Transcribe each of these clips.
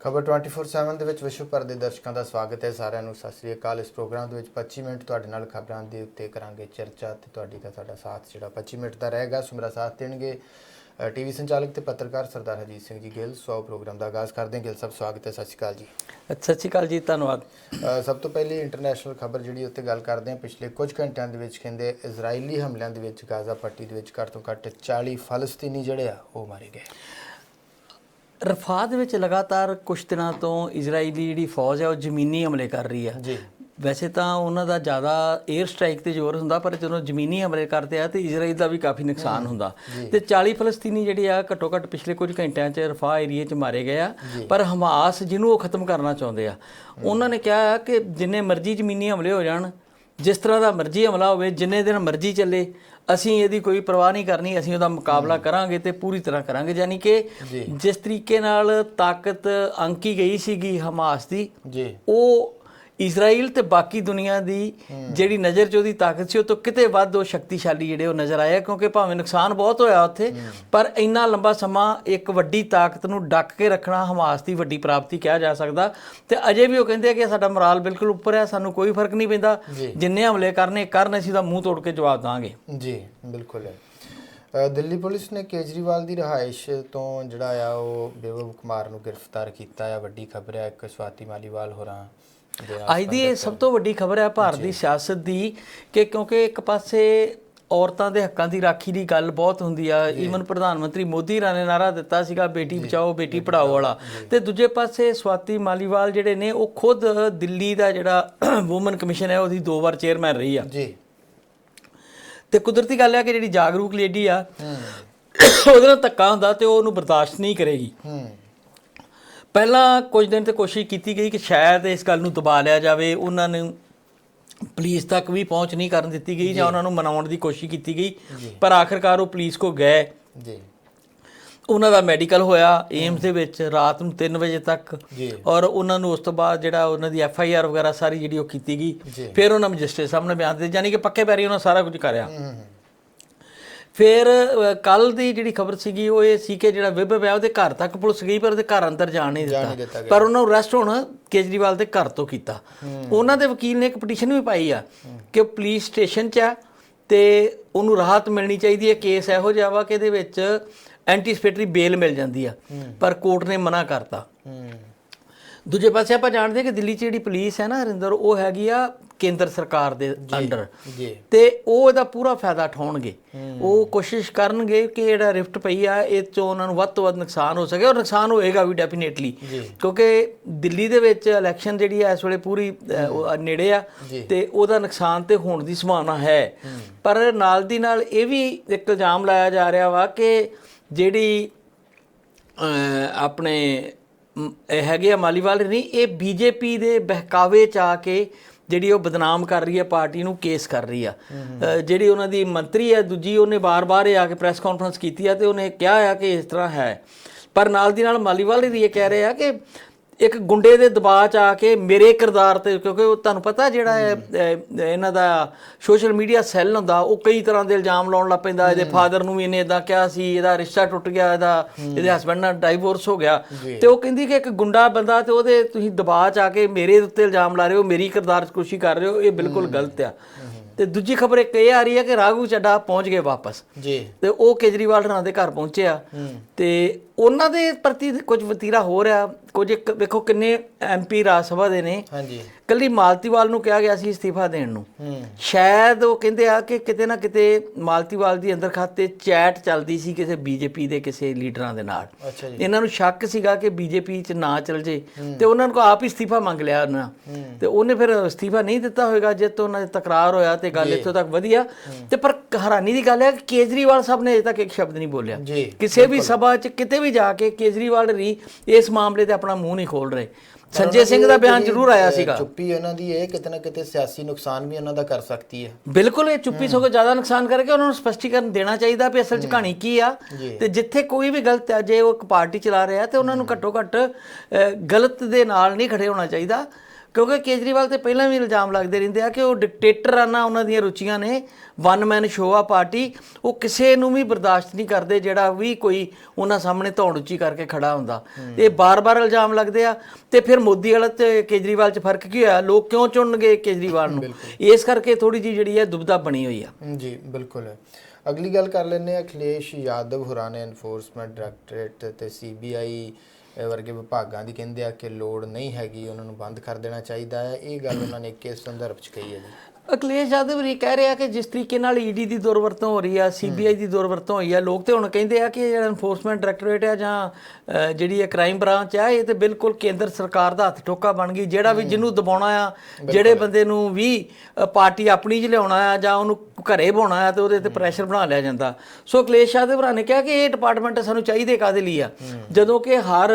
ਖਬਰ 24/7 ਦੇ ਵਿੱਚ ਵਿਸ਼ਵ ਭਰ ਦੇ ਦਰਸ਼ਕਾਂ ਦਾ ਸਵਾਗਤ ਹੈ। ਸਾਰਿਆਂ ਨੂੰ ਸਤਿ ਸ੍ਰੀ ਅਕਾਲ। ਇਸ ਪ੍ਰੋਗਰਾਮ ਦੇ ਵਿੱਚ 25 ਮਿੰਟ ਤੁਹਾਡੇ ਨਾਲ ਖਬਰਾਂ ਦੇ ਉੱਤੇ ਕਰਾਂਗੇ ਚਰਚਾ ਤੇ ਤੁਹਾਡੀ ਦਾ ਤੁਹਾਡਾ ਸਾਥ ਜਿਹੜਾ 25 ਮਿੰਟ ਦਾ ਰਹੇਗਾ। ਸੋ ਮੇਰਾ ਸਾਥ ਦੇਣਗੇ। ਟੀਵੀ ਸੰਚਾਲਕ ਤੇ ਪੱਤਰਕਾਰ ਸਰਦਾਰ ਹਰਜੀਤ ਸਿੰਘ ਜੀ ਗਿੱਲ। ਸੋ ਪ੍ਰੋਗਰਾਮ ਦਾ ਆਗਾਜ਼ ਕਰਦੇ ਹਾਂ। ਗਿੱਲ ਸਾਹਿਬ ਸਵਾਗਤ ਹੈ। ਸਤਿ ਸ੍ਰੀ ਅਕਾਲ ਜੀ। ਸਤਿ ਸ਼੍ਰੀ ਅਕਾਲ ਜੀ। ਧੰਨਵਾਦ। ਸਭ ਤੋਂ ਪਹਿਲੀ ਇੰਟਰਨੈਸ਼ਨਲ ਖਬਰ ਜਿਹੜੀ ਉੱਤੇ ਗੱਲ ਕਰਦੇ ਹਾਂ। ਪਿਛਲੇ ਕੁਝ ਘੰਟਿਆਂ ਦੇ ਵਿੱਚ ਕਹਿੰਦੇ ਇਜ਼ਰਾਈਲੀ ਹਮਲਿਆਂ ਦੇ ਵਿੱਚ ਗਾਜ਼ਾ ਪੱਟੀ ਦੇ ਵਿੱਚ ਘੱਟ ਤੋਂ ਘੱਟ 40 ਫਲਸਤੀਨੀ ਜਿਹੜੇ ਆ ਉਹ ਮਾਰੇ ਗਏ। ਰਫਾ ਦੇ ਵਿੱਚ ਲਗਾਤਾਰ ਕੁਝ ਦਿਨਾਂ ਤੋਂ ਇਜ਼ਰਾਈਲੀ ਜਿਹੜੀ ਫੌਜ ਹੈ ਉਹ ਜ਼ਮੀਨੀ ਹਮਲੇ ਕਰ ਰਹੀ ਆ ਜੀ। ਵੈਸੇ ਤਾਂ ਉਹਨਾਂ ਦਾ ਜ਼ਿਆਦਾ 에ਅਰ ਸਟ੍ਰਾਈਕ ਤੇ ਜ਼ੋਰ ਹੁੰਦਾ ਪਰ ਜਦੋਂ ਜ਼ਮੀਨੀ ਹਮਲੇ ਕਰਦੇ ਆ ਤੇ ਇਜ਼ਰਾਈਲ ਦਾ ਵੀ ਕਾਫੀ ਨੁਕਸਾਨ ਹੁੰਦਾ। ਤੇ 40 ਫਲਸਤੀਨੀ ਜਿਹੜੇ ਆ ਘੱਟੋ ਘੱਟ ਪਿਛਲੇ ਕੁਝ ਘੰਟਿਆਂ 'ਚ ਰਫਾ ਏਰੀਏ 'ਚ ਮਾਰੇ ਗਏ ਆ। ਪਰ ਹਮਾਸ ਜਿਹਨੂੰ ਉਹ ਖਤਮ ਕਰਨਾ ਚਾਹੁੰਦੇ ਆ ਉਹਨਾਂ ਨੇ ਕਿਹਾ ਕਿ ਜਿੰਨੇ ਮਰਜ਼ੀ ਜ਼ਮੀਨੀ ਹਮਲੇ ਹੋ ਜਾਣ ਜਿਸ ਤਰ੍ਹਾਂ ਦਾ ਮਰਜ਼ੀ ਹਮਲਾ ਹੋਵੇ ਜਿੰਨੇ ਦਿਨ ਮਰਜ਼ੀ ਚੱਲੇ ਅਸੀਂ ਇਹਦੀ ਕੋਈ ਪਰਵਾਹ ਨਹੀਂ ਕਰਨੀ ਅਸੀਂ ਉਹਦਾ ਮੁਕਾਬਲਾ ਕਰਾਂਗੇ ਤੇ ਪੂਰੀ ਤਰ੍ਹਾਂ ਕਰਾਂਗੇ। ਯਾਨੀ ਕਿ ਜਿਸ ਤਰੀਕੇ ਨਾਲ ਤਾਕਤ ਅੰਕੀ ਗਈ ਸੀਗੀ ਹਮਾਸ ਦੀ ਜੀ। ਉਹ ਇਜ਼ਰਾਈਲ ਤੇ ਬਾਕੀ ਦੁਨੀਆ ਦੀ ਜਿਹੜੀ ਨਜ਼ਰ 'ਚ ਉਹਦੀ ਤਾਕਤ ਸੀ ਉਹ ਤੋਂ ਕਿਤੇ ਵੱਧ ਉਹ ਸ਼ਕਤੀਸ਼ਾਲੀ ਜਿਹੜੇ ਉਹ ਨਜ਼ਰ ਆਏ ਆ, ਕਿਉਂਕਿ ਭਾਵੇਂ ਨੁਕਸਾਨ ਬਹੁਤ ਹੋਇਆ ਉੱਥੇ ਪਰ ਇੰਨਾ ਲੰਬਾ ਸਮਾਂ ਇੱਕ ਵੱਡੀ ਤਾਕਤ ਨੂੰ ਡੱਕ ਕੇ ਰੱਖਣਾ ਹਮਾਸ ਦੀ ਵੱਡੀ ਪ੍ਰਾਪਤੀ ਕਿਹਾ ਜਾ ਸਕਦਾ। ਤੇ ਅਜੇ ਵੀ ਉਹ ਕਹਿੰਦੇ ਆ ਕਿ ਸਾਡਾ ਮੋਰਾਲ ਬਿਲਕੁਲ ਉੱਪਰ ਹੈ ਸਾਨੂੰ ਕੋਈ ਫ਼ਰਕ ਨਹੀਂ ਪੈਂਦਾ। ਜਿੰਨੇ ਹਮਲੇ ਕਰਨੇ ਕਰਨ ਅਸੀਂ ਤਾਂ ਮੂੰਹ ਤੋੜ ਕੇ ਜਵਾਬ ਦਾਂਗੇ ਜੀ ਬਿਲਕੁਲ ਹੈ। ਦਿੱਲੀ ਪੁਲਿਸ ਨੇ ਕੇਜਰੀਵਾਲ ਦੀ ਰਿਹਾਇਸ਼ ਤੋਂ ਜਿਹੜਾ ਆ ਉਹ ਬੇਵਬ ਕੁਮਾਰ ਨੂੰ ਗ੍ਰਿਫਤਾਰ ਕੀਤਾ ਆ। ਵੱਡੀ ਖਬਰ ਹੈ ਇੱਕ ਸਵਾਤੀ ਮਾਲੀਵਾਲ ਹੋਰਾਂ ਦੇ ਅੱਜ ਦੀ ਇਹ ਸਭ ਤੋਂ ਵੱਡੀ ਖਬਰ ਹੈ ਭਾਰਤ ਦੀ ਸਿਆਸਤ ਦੀ ਕਿ ਕਿਉਂਕਿ ਇੱਕ ਪਾਸੇ ਔਰਤਾਂ ਦੇ ਹੱਕਾਂ ਦੀ ਰਾਖੀ ਦੀ ਗੱਲ ਬਹੁਤ ਹੁੰਦੀ ਆ। ਈਵਨ ਪ੍ਰਧਾਨ ਮੰਤਰੀ ਮੋਦੀ ਰਾਂ ਨੇ ਨਾਰਾ ਦਿੱਤਾ ਸੀਗਾ ਬੇਟੀ ਬਚਾਓ ਬੇਟੀ ਪੜਾਓ ਵਾਲਾ। ਤੇ ਦੂਜੇ ਪਾਸੇ ਸਵਾਤੀ ਮਾਲੀਵਾਲ ਜਿਹੜੇ ਨੇ ਉਹ ਖੁਦ ਦਿੱਲੀ ਦਾ ਜਿਹੜਾ ਔਮਨ ਕਮਿਸ਼ਨ ਹੈ ਉਹਦੀ ਦੋ ਵਾਰ ਚੇਅਰਮੈਨ ਰਹੀ ਆ। ਜੀ। ਤੇ ਕੁਦਰਤੀ ਗੱਲ ਹੈ ਕਿ ਜਿਹੜੀ ਜਾਗਰੂਕ ਲੇਡੀ ਆ ਉਹਦੇ ਨਾਲ ਧੱਕਾ ਹੁੰਦਾ ਤੇ ਉਹ ਉਹਨੂੰ ਬਰਦਾਸ਼ਤ ਨਹੀਂ ਕਰੇਗੀ। ਹੂੰ। ਪਹਿਲਾਂ ਕੁਝ ਦਿਨ ਤੇ ਕੋਸ਼ਿਸ਼ ਕੀਤੀ ਗਈ ਕਿ ਸ਼ਾਇਦ ਇਸ ਗੱਲ ਨੂੰ ਦਬਾ ਲਿਆ ਜਾਵੇ। ਉਹਨਾਂ ਨੂੰ ਪੁਲਿਸ ਤੱਕ ਵੀ ਪਹੁੰਚ ਨਹੀਂ ਕਰਨ ਦਿੱਤੀ ਗਈ ਜਾਂ ਉਹਨਾਂ ਨੂੰ ਮਨਾਉਣ ਦੀ ਕੋਸ਼ਿਸ਼ ਕੀਤੀ ਗਈ। ਪਰ ਆਖਰਕਾਰ ਉਹ ਪੁਲਿਸ ਕੋ ਗਏ। ਜੀ। ਉਹਨਾਂ ਦਾ ਮੈਡੀਕਲ ਹੋਇਆ ਏਮਸ ਦੇ ਵਿੱਚ ਰਾਤ ਨੂੰ 3 ਵਜੇ ਤੱਕ। ਔਰ ਉਹਨਾਂ ਨੂੰ ਉਸ ਤੋਂ ਬਾਅਦ ਜਿਹੜਾ ਉਹਨਾਂ ਦੀ ਐਫ ਆਈ ਆਰ ਵਗੈਰਾ ਸਾਰੀ ਜਿਹੜੀ ਉਹ ਕੀਤੀ। ਗਈ। ਫਿਰ ਉਹਨਾਂ ਮੈਜਿਸਟਰੇਟ ਸਾਹਮਣੇ ਬਿਆਨ ਦਿੱਤੇ। ਯਾਨੀ ਕਿ ਪੱਕੇ ਪੈਰੀ ਉਹਨਾਂ ਸਾਰਾ ਕੁਝ ਕਰਿਆ। ਫਿਰ ਕੱਲ ਦੀ ਜਿਹੜੀ ਖਬਰ ਸੀਗੀ ਉਹ ਇਹ ਸੀ ਕਿ ਜਿਹੜਾ ਵਿਭਵ ਹੈ ਉਹਦੇ ਘਰ ਤੱਕ ਪੁਲਿਸ ਗਈ ਪਰ ਉਹਦੇ ਘਰ ਅੰਦਰ ਜਾਣ ਨਹੀਂ ਦਿੱਤਾ। ਪਰ ਉਹਨਾਂ ਨੂੰ ਅਰੈਸਟ ਹੋਣਾ ਕੇਜਰੀਵਾਲ ਦੇ ਘਰ ਤੋਂ ਕੀਤਾ। ਉਹਨਾਂ ਦੇ ਵਕੀਲ ਨੇ ਇੱਕ ਪਟੀਸ਼ਨ ਵੀ ਪਾਈ ਆ ਕਿ ਪੁਲਿਸ ਸਟੇਸ਼ਨ 'ਚ ਆ ਤੇ ਉਹਨੂੰ ਰਾਹਤ ਮਿਲਣੀ ਚਾਹੀਦੀ ਹੈ। ਕੇਸ ਇਹੋ ਜਿਹਾ ਵਾ ਕਿ ਇਹਦੇ ਵਿੱਚ ਐਂਟੀਸਪੇਟਰੀ ਬੇਲ ਮਿਲ ਜਾਂਦੀ ਆ। ਪਰ ਕੋਰਟ ਨੇ ਮਨਾ ਕਰਤਾ। ਦੂਜੇ ਪਾਸੇ ਆਪਾਂ ਜਾਣਦੇ ਹਾਂ ਕਿ ਦਿੱਲੀ 'ਚ ਜਿਹੜੀ ਪੁਲਿਸ ਹੈ ਨਾ ਹਰਿੰਦਰ ਉਹ ਹੈਗੀ ਆ ਕੇਂਦਰ ਸਰਕਾਰ ਦੇ ਅੰਡਰ ਜੀ। ਤੇ ਉਹ ਇਹਦਾ ਪੂਰਾ ਫਾਇਦਾ ਉਠਾਉਣਗੇ। ਉਹ ਕੋਸ਼ਿਸ਼ ਕਰਨਗੇ ਕਿ ਜਿਹੜਾ ਰਿਫਟ ਪਈ ਆ ਇਹ ਤੋਂ ਉਹਨਾਂ ਨੂੰ ਵੱਧ ਤੋਂ ਵੱਧ ਨੁਕਸਾਨ ਹੋ ਸਕੇ ਔਰ ਨੁਕਸਾਨ ਹੋਏਗਾ ਵੀ ਡੈਫੀਨੇਟਲੀ ਕਿਉਂਕਿ ਦਿੱਲੀ ਦੇ ਵਿੱਚ ਇਲੈਕਸ਼ਨ ਜਿਹੜੀ ਆ ਇਸ ਵੇਲੇ ਪੂਰੀ ਨੇੜੇ ਆ ਤੇ ਉਹਦਾ ਨੁਕਸਾਨ ਤੇ ਹੋਣ ਦੀ ਸੰਭਾਵਨਾ ਹੈ। ਪਰ ਨਾਲ ਦੀ ਨਾਲ ਇਹ ਵੀ ਇੱਕ ਇਲਜ਼ਾਮ ਲਾਇਆ ਜਾ ਰਿਹਾ ਵਾ ਕਿ ਜਿਹੜੀ ਆਪਣੇ ਇਹ ਹੈਗੇ ਆ ਮਾਲੀਵਾਲ ਨਹੀਂ ਇਹ ਬੀਜੇਪੀ ਦੇ ਬਹਿਕਾਵੇ ਚ ਆ ਕੇ ਜਿਹੜੀ ਉਹ ਬਦਨਾਮ ਕਰ ਰਹੀ ਹੈ ਪਾਰਟੀ ਨੂੰ ਕੇਸ ਕਰ ਰਹੀ ਆ। ਜਿਹੜੀ ਉਹਨਾਂ ਦੀ ਮੰਤਰੀ ਹੈ ਦੂਜੀ ਉਹਨੇ ਬਾਰ-ਬਾਰ ਇਹ ਆ ਕੇ ਪ੍ਰੈਸ ਕਾਨਫਰੰਸ ਕੀਤੀ ਆ ਤੇ ਉਹਨੇ ਕਿਹਾ ਆ ਕਿ ਇਸ ਤਰ੍ਹਾਂ ਹੈ। ਪਰ ਨਾਲ ਦੀ ਨਾਲ ਮਾਲੀਵਾਲ ਵੀ ਇਹ ਕਹਿ ਰਹੇ ਆ ਕਿ ਇੱਕ ਗੁੰਡੇ ਦੇ ਦਬਾਅ ਚ ਆ ਕੇ ਮੇਰੇ ਕਿਰਦਾਰ ਤੇ ਕਿਉਂਕਿ ਉਹ ਤੁਹਾਨੂੰ ਪਤਾ ਜਿਹੜਾ ਹੈ। ਇਹਨਾਂ ਦਾ ਸੋਸ਼ਲ ਮੀਡੀਆ ਸੈੱਲ ਹੁੰਦਾ ਉਹ ਕਈ ਤਰ੍ਹਾਂ ਦੇ ਇਲਜ਼ਾਮ ਲਾਉਣ ਲੱਗ ਪੈਂਦਾ ਇਹਦੇ ਫਾਦਰ ਨੂੰ ਵੀ ਇਹਨੇ ਇਦਾਂ ਕਿਹਾ ਸੀ ਇਹਦਾ ਰਿਸ਼ਤਾ ਟੁੱਟ ਗਿਆ ਇਹਦਾ ਇਹਦੇ ਹਸਬੰਡ ਨਾਲ ਡਾਈਵੋਰਸ ਹੋ ਗਿਆ। ਤੇ ਉਹ ਕਹਿੰਦੀ ਕਿ ਇੱਕ ਗੁੰਡਾ ਬੰਦਾ ਤੇ ਉਹਦੇ ਤੁਸੀਂ ਦਬਾਅ ਚ ਆ ਕੇ ਮੇਰੇ ਉੱਤੇ ਇਲਜ਼ਾਮ ਲਾ ਰਹੇ ਹੋ ਮੇਰੀ ਕਿਰਦਾਰ ਚ ਕੋਸ਼ਿਸ਼ ਕਰ ਰਹੇ ਹੋ ਇਹ ਬਿਲਕੁਲ ਗਲਤ ਆ। ਤੇ ਦੂਜੀ ਖਬਰ ਇੱਕ ਇਹ ਆ ਰਹੀ ਹੈ ਕਿ ਰਾਘੂ ਚੱਡਾ ਪਹੁੰਚ ਗਏ ਵਾਪਸ। ਜੀ। ਤੇ ਉਹ ਕੇਜਰੀਵਾਲ ਹਰਾਂ ਦੇ ਘਰ ਪਹੁੰਚੇ ਆ ਤੇ ਉਹਨਾਂ ਦੇ ਪ੍ਰਤੀ ਕੁਝ ਵਤੀਰਾ ਹੋ ਰਿਹਾ ਕੁਝ ਇੱਕ ਵੇਖੋ ਕਿੰਨੇ ਐਮਪੀ ਰਾਜ ਸਭਾ ਦੇ ਨੇ। ਹਾਂਜੀ। ਕੱਲੀ ਮਾਲਤੀਵਾਲ ਨੂੰ ਕਿਹਾ ਗਿਆ ਸੀ ਅਸਤੀਫਾ ਦੇਣ ਨੂੰ। ਹੂੰ। ਸ਼ਾਇਦ ਉਹ ਕਹਿੰਦੇ ਆ ਕਿ ਕਿਤੇ ਨਾ ਕਿਤੇ ਮਾਲਤੀਵਾਲ ਦੀ ਅੰਦਰ ਖਾਤੇ ਚੈਟ ਚੱਲਦੀ ਸੀ ਕਿਸੇ ਬੀਜੇਪੀ ਦੇ ਕਿਸੇ ਲੀਡਰਾਂ ਦੇ ਨਾਲ। ਇਹਨਾਂ ਨੂੰ ਸ਼ੱਕ ਸੀਗਾ ਕਿ ਬੀਜੇਪੀ ਚ ਨਾ ਚੱਲ ਜੇ। ਤੇ ਉਹਨਾਂ ਨੂੰ ਆਪ ਹੀ ਅਸਤੀਫਾ ਮੰਗ ਲਿਆ ਉਹਨਾਂ। ਤੇ ਉਹਨੇ ਫਿਰ ਅਸਤੀਫਾ ਨਹੀਂ ਦਿੱਤਾ ਹੋਵੇਗਾ ਜੇ ਤੋਂ ਉਹਨਾਂ ਦੇ ਤਕਰਾਰ ਹੋਇਆ ਤੇ ਗੱਲ ਇੱਥੋਂ ਤੱਕ ਵਧੀਆ। ਤੇ ਪਰ ਹੈਰਾਨੀ ਦੀ ਗੱਲ ਹੈ ਕਿ ਕੇਜਰੀਵਾਲ ਸਾਹਿਬ ਨੇ ਅਜੇ ਤੱਕ ਇੱਕ ਸ਼ਬਦ ਨਹੀਂ ਬੋਲਿਆ। ਕਿਸੇ ਵੀ ਸਭਾ 'ਚ ਕਿਤੇ ਵੀ ਜਾ ਕੇ ਕੇਜਰੀਵਾਲ ਰੀ ਇਸ ਮਾਮਲੇ ਤੇ ਆਪਣਾ ਮੂੰਹ ਨਹੀਂ ਖੋਲ ਰਹੇ। ਸੰਜੇ ਸਿੰਘ ਦਾ ਬਿਆਨ ਜ਼ਰੂਰ ਆਇਆ ਸੀਗਾ। ਚੁੱਪੀ ਉਹਨਾਂ ਦੀ ਇਹ ਕਿਤੇ ਨਾ ਕਿਤੇ ਸਿਆਸੀ ਨੁਕਸਾਨ ਵੀ ਉਹਨਾਂ ਦਾ ਕਰ ਸਕਦੀ ਹੈ। ਬਿਲਕੁਲ ਇਹ ਚੁੱਪੀ ਸਗੋਂ ਜ਼ਿਆਦਾ ਨੁਕਸਾਨ ਕਰਕੇ ਉਹਨਾਂ ਨੂੰ ਸਪਸ਼ਟੀਕਰਨ ਦੇਣਾ ਚਾਹੀਦਾ ਵੀ ਅਸਲ 'ਚ ਕਹਾਣੀ ਕੀ ਆ। ਤੇ ਜਿੱਥੇ ਕੋਈ ਵੀ ਗਲਤ ਹੈ ਜੇ ਉਹ ਇੱਕ ਪਾਰਟੀ ਚਲਾ ਰਿਹਾ ਤੇ ਉਹਨਾਂ ਨੂੰ ਘੱਟੋ ਘੱਟ ਗਲਤ ਦੇ ਨਾਲ ਨਹੀਂ ਖੜੇ ਹੋਣਾ ਚਾਹੀਦਾ। ਕਿਉਂਕਿ ਕੇਜਰੀਵਾਲ ਤੇ ਪਹਿਲਾਂ ਵੀ ਇਲਜ਼ਾਮ ਲੱਗਦੇ ਰਹਿੰਦੇ ਆ ਕਿ ਉਹ ਡਿਕਟੇਟਰਾਨਾ ਉਹਨਾਂ ਦੀਆਂ ਰੁਚੀਆਂ ਨੇ ਵਨ ਮੈਨ ਸ਼ੋਅ ਆ ਪਾਰਟੀ ਉਹ ਕਿਸੇ ਨੂੰ ਵੀ ਬਰਦਾਸ਼ਤ ਨਹੀਂ ਕਰਦੇ ਜਿਹੜਾ ਵੀ ਕੋਈ ਉਹਨਾਂ ਸਾਹਮਣੇ ਧੌਣ ਉੱਚੀ ਕਰਕੇ ਖੜਾ ਹੁੰਦਾ। ਇਹ ਬਾਰ-ਬਾਰ ਇਲਜ਼ਾਮ ਲੱਗਦੇ ਆ ਤੇ ਫਿਰ ਮੋਦੀ ਵਾਲਾ ਤੇ ਕੇਜਰੀਵਾਲ 'ਚ ਫ਼ਰਕ ਕੀ ਹੋਇਆ? ਲੋਕ ਕਿਉਂ ਚੁਣਨਗੇ ਕੇਜਰੀਵਾਲ ਨੂੰ? ਇਸ ਕਰਕੇ ਥੋੜੀ ਜੀ ਜਿਹੜੀ ਹੈ ਦੁਬਦਾ ਬਣੀ ਹੋਈ ਆ। ਜੀ ਬਿਲਕੁਲ। ਅਗਲੀ ਗੱਲ ਕਰ ਲੈਂਦੇ ਆ ਅਖਿਲੇਸ਼ ਯਾਦਵ ਹੋਰਾਂ ਨੇ ਐਨਫੋਰਸਮੈਂਟ ਡਾਇਰੈਕਟੋਰੇਟ ਤੇ ਸੀਬੀਆਈ ਵਰਗੇ ਵਿਭਾਗਾਂ ਦੀ ਕਹਿੰਦੇ ਆ ਕਿ ਲੋੜ ਨਹੀਂ ਹੈਗੀ, ਉਹਨਾਂ ਨੂੰ ਬੰਦ ਕਰ ਦੇਣਾ ਚਾਹੀਦਾ ਹੈ। ਇਹ ਗੱਲ ਉਹਨਾਂ ਨੇ ਕਿਸ ਸੰਦਰਭ 'ਚ ਕਹੀ ਹੈ ਜੀ। ਅਖਿਲੇਸ਼ ਯਾਦਵ ਵੀ ਕਹਿ ਰਿਹਾ ਕਿ ਜਿਸ ਤਰੀਕੇ ਨਾਲ ਈਡੀ ਦੀ ਦੁਰਵਰਤੋਂ ਹੋ ਰਹੀ ਆ ਸੀਬੀਆਈ ਦੀ ਦੁਰਵਰਤੋਂ ਹੋਈ ਆ ਲੋਕ ਤੇ ਹੁਣ ਕਹਿੰਦੇ ਆ ਕਿ ਜਿਹੜਾ ਐਨਫੋਰਸਮੈਂਟ ਡਾਇਰੈਕਟੋਰੇਟ ਆ ਜਾਂ ਜਿਹੜੀ ਹੈ ਕ੍ਰਾਈਮ ਬ੍ਰਾਂਚ ਆ ਇਹ ਤੇ ਬਿਲਕੁਲ ਕੇਂਦਰ ਸਰਕਾਰ ਦਾ ਹੱਥ ਠੋਕਾ ਬਣ ਗਈ ਜਿਹੜਾ ਵੀ ਜਿਹਨੂੰ ਦਬਾਉਣਾ ਆ ਜਿਹੜੇ ਬੰਦੇ ਨੂੰ ਵੀ ਪਾਰਟੀ ਆਪਣੀ 'ਚ ਲਿਆਉਣਾ ਆ ਜਾਂ ਉਹਨੂੰ ਘਰੇ ਬਾਉਣਾ ਆ ਤੇ ਉਹਦੇ ਤੇ ਪ੍ਰੈਸ਼ਰ ਬਣਾ ਲਿਆ ਜਾਂਦਾ। ਸੋ ਅਖਿਲੇਸ਼ ਯਾਦਵ ਹੋਰਾਂ ਨੇ ਕਿਹਾ ਕਿ ਇਹ ਡਿਪਾਰਟਮੈਂਟ ਸਾਨੂੰ ਚਾਹੀਦੇ ਕਾਦੇ ਲਈ ਆ? ਜਦੋਂ ਕਿ ਹਰ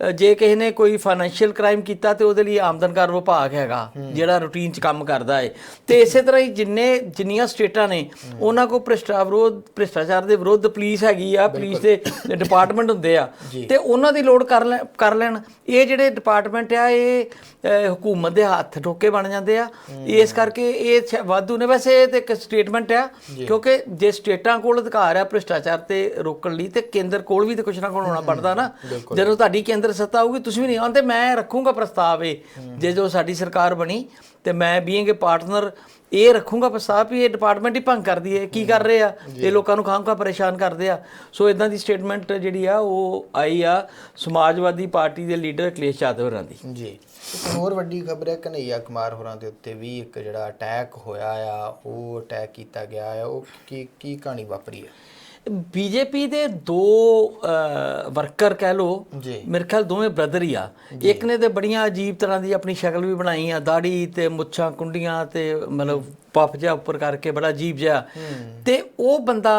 ਜੇ ਕਿਸੇ ਨੇ ਕੋਈ ਫਾਈਨੈਂਸ਼ੀਅਲ ਕ੍ਰਾਈਮ ਕੀਤਾ ਤੇ ਉਹਦੇ ਲਈ ਆਮਦਨ ਕਰ ਵਿਭਾਗ ਹੈਗਾ ਜਿਹੜਾ ਰੂਟੀਨ 'ਚ ਕੰਮ ਕਰਦਾ ਹੈ ਤੇ ਇਸੇ ਤਰ੍ਹਾਂ ਹੀ ਜਿੰਨੇ ਜਿੰਨੀਆਂ ਸਟੇਟਾਂ ਨੇ ਉਹਨਾਂ ਕੋ ਭ੍ਰਿਸ਼ਟਾ ਵਿਰੋਧ ਭ੍ਰਿਸ਼ਟਾਚਾਰ ਦੇ ਵਿਰੁੱਧ ਪੁਲਿਸ ਹੈਗੀ ਆ ਪੁਲਿਸ ਦੇ ਡਿਪਾਰਟਮੈਂਟ ਹੁੰਦੇ ਆ। ਤੇ ਉਹਨਾਂ ਦੀ ਲੋੜ ਕਰ ਲੈ ਕਰ ਲੈਣ। ਇਹ ਜਿਹੜੇ ਡਿਪਾਰਟਮੈਂਟ ਆ ਇਹ ਹਕੂਮਤ ਦੇ ਹੱਥ ਠੋਕੇ ਬਣ ਜਾਂਦੇ ਆ। ਇਸ ਕਰਕੇ ਇਹ ਵਾਧੂ ਨੇ। ਵੈਸੇ ਇਹ ਤੇ ਇੱਕ ਸਟੇਟਮੈਂਟ ਆ ਕਿਉਂਕਿ ਜੇ ਸਟੇਟਾਂ ਕੋਲ ਅਧਿਕਾਰ ਆ ਭ੍ਰਿਸ਼ਟਾਚਾਰ ਤੇ ਰੋਕਣ ਲਈ ਤੇ ਕੇਂਦਰ ਕੋਲ ਵੀ ਤੇ ਕੁਛ ਨਾ ਕੁਛ ਹੋਣਾ ਪੜਦਾ ਨਾ। ਜਦੋਂ ਤੁਹਾਡੀ ਕੇਂਦਰ ਸੱਤਾ ਆਊਗੀ ਤੁਸੀਂ ਵੀ ਨਹੀਂ ਆਉਂਦੇ ਮੈਂ ਰੱਖੂੰਗਾ ਪ੍ਰਸਤਾਵ ਇਹ। ਜੇ ਜੋ ਸਾਡੀ ਸਰਕਾਰ ਬਣੀ ਤੇ ਮੈਂ ਬੀਇੰਗ ਪਾਰਟਨਰ ਇਹ ਰੱਖੂੰਗਾ ਪ੍ਰਸਤਾਵ ਵੀ ਇਹ ਡਿਪਾਰਟਮੈਂਟ ਹੀ ਭੰਗ ਕਰਦੀ ਹੈ ਕੀ ਕਰ ਰਹੇ ਆ? ਇਹ ਲੋਕਾਂ ਨੂੰ ਖਾਮਖਾ ਪਰੇਸ਼ਾਨ ਕਰਦੇ ਆ। ਸੋ ਇਦਾਂ ਦੀ ਸਟੇਟਮੈਂਟ ਜਿਹੜੀ ਆ ਉਹ ਆਈ ਆ ਸਮਾਜਵਾਦੀ ਪਾਰਟੀ ਦੇ ਲੀਡਰ ਅਖਿਲੇਸ਼ ਯਾਦਵ ਹੋਰਾਂ ਦੀ। ਜੀ। ਇੱਕ ਹੋਰ ਵੱਡੀ ਖਬਰ ਹੈ ਕਨਈਆ ਕੁਮਾਰ ਹੋਰਾਂ ਦੇ ਉੱਤੇ ਵੀ ਇੱਕ ਜਿਹੜਾ ਅਟੈਕ ਹੋਇਆ ਆ ਉਹ ਅਟੈਕ ਕੀਤਾ ਗਿਆ ਆ ਉਹ ਕੀ ਕੀ ਕਹਾਣੀ ਵਾਪਰੀ ਹੈ? ਬੀਜੇਪੀ ਦੇ ਦੋ ਵਰਕਰ ਕਹਿ ਲੋ ਮੇਰੇ ਖਿਆਲ ਦੋਵੇਂ ਬ੍ਰਦਰ ਹੀ ਆ। ਇੱਕ ਨੇ ਤੇ ਬੜੀਆਂ ਅਜੀਬ ਤਰ੍ਹਾਂ ਦੀ ਆਪਣੀ ਸ਼ਕਲ ਵੀ ਬਣਾਈ ਆ ਦਾੜੀ ਤੇ ਮੁੱਛਾਂ ਕੁੰਡੀਆਂ ਤੇ ਮਤਲਬ ਪਫ ਜਿਹਾ ਉੱਪਰ ਕਰਕੇ ਬੜਾ ਅਜੀਬ ਜਿਹਾ। ਤੇ ਉਹ ਬੰਦਾ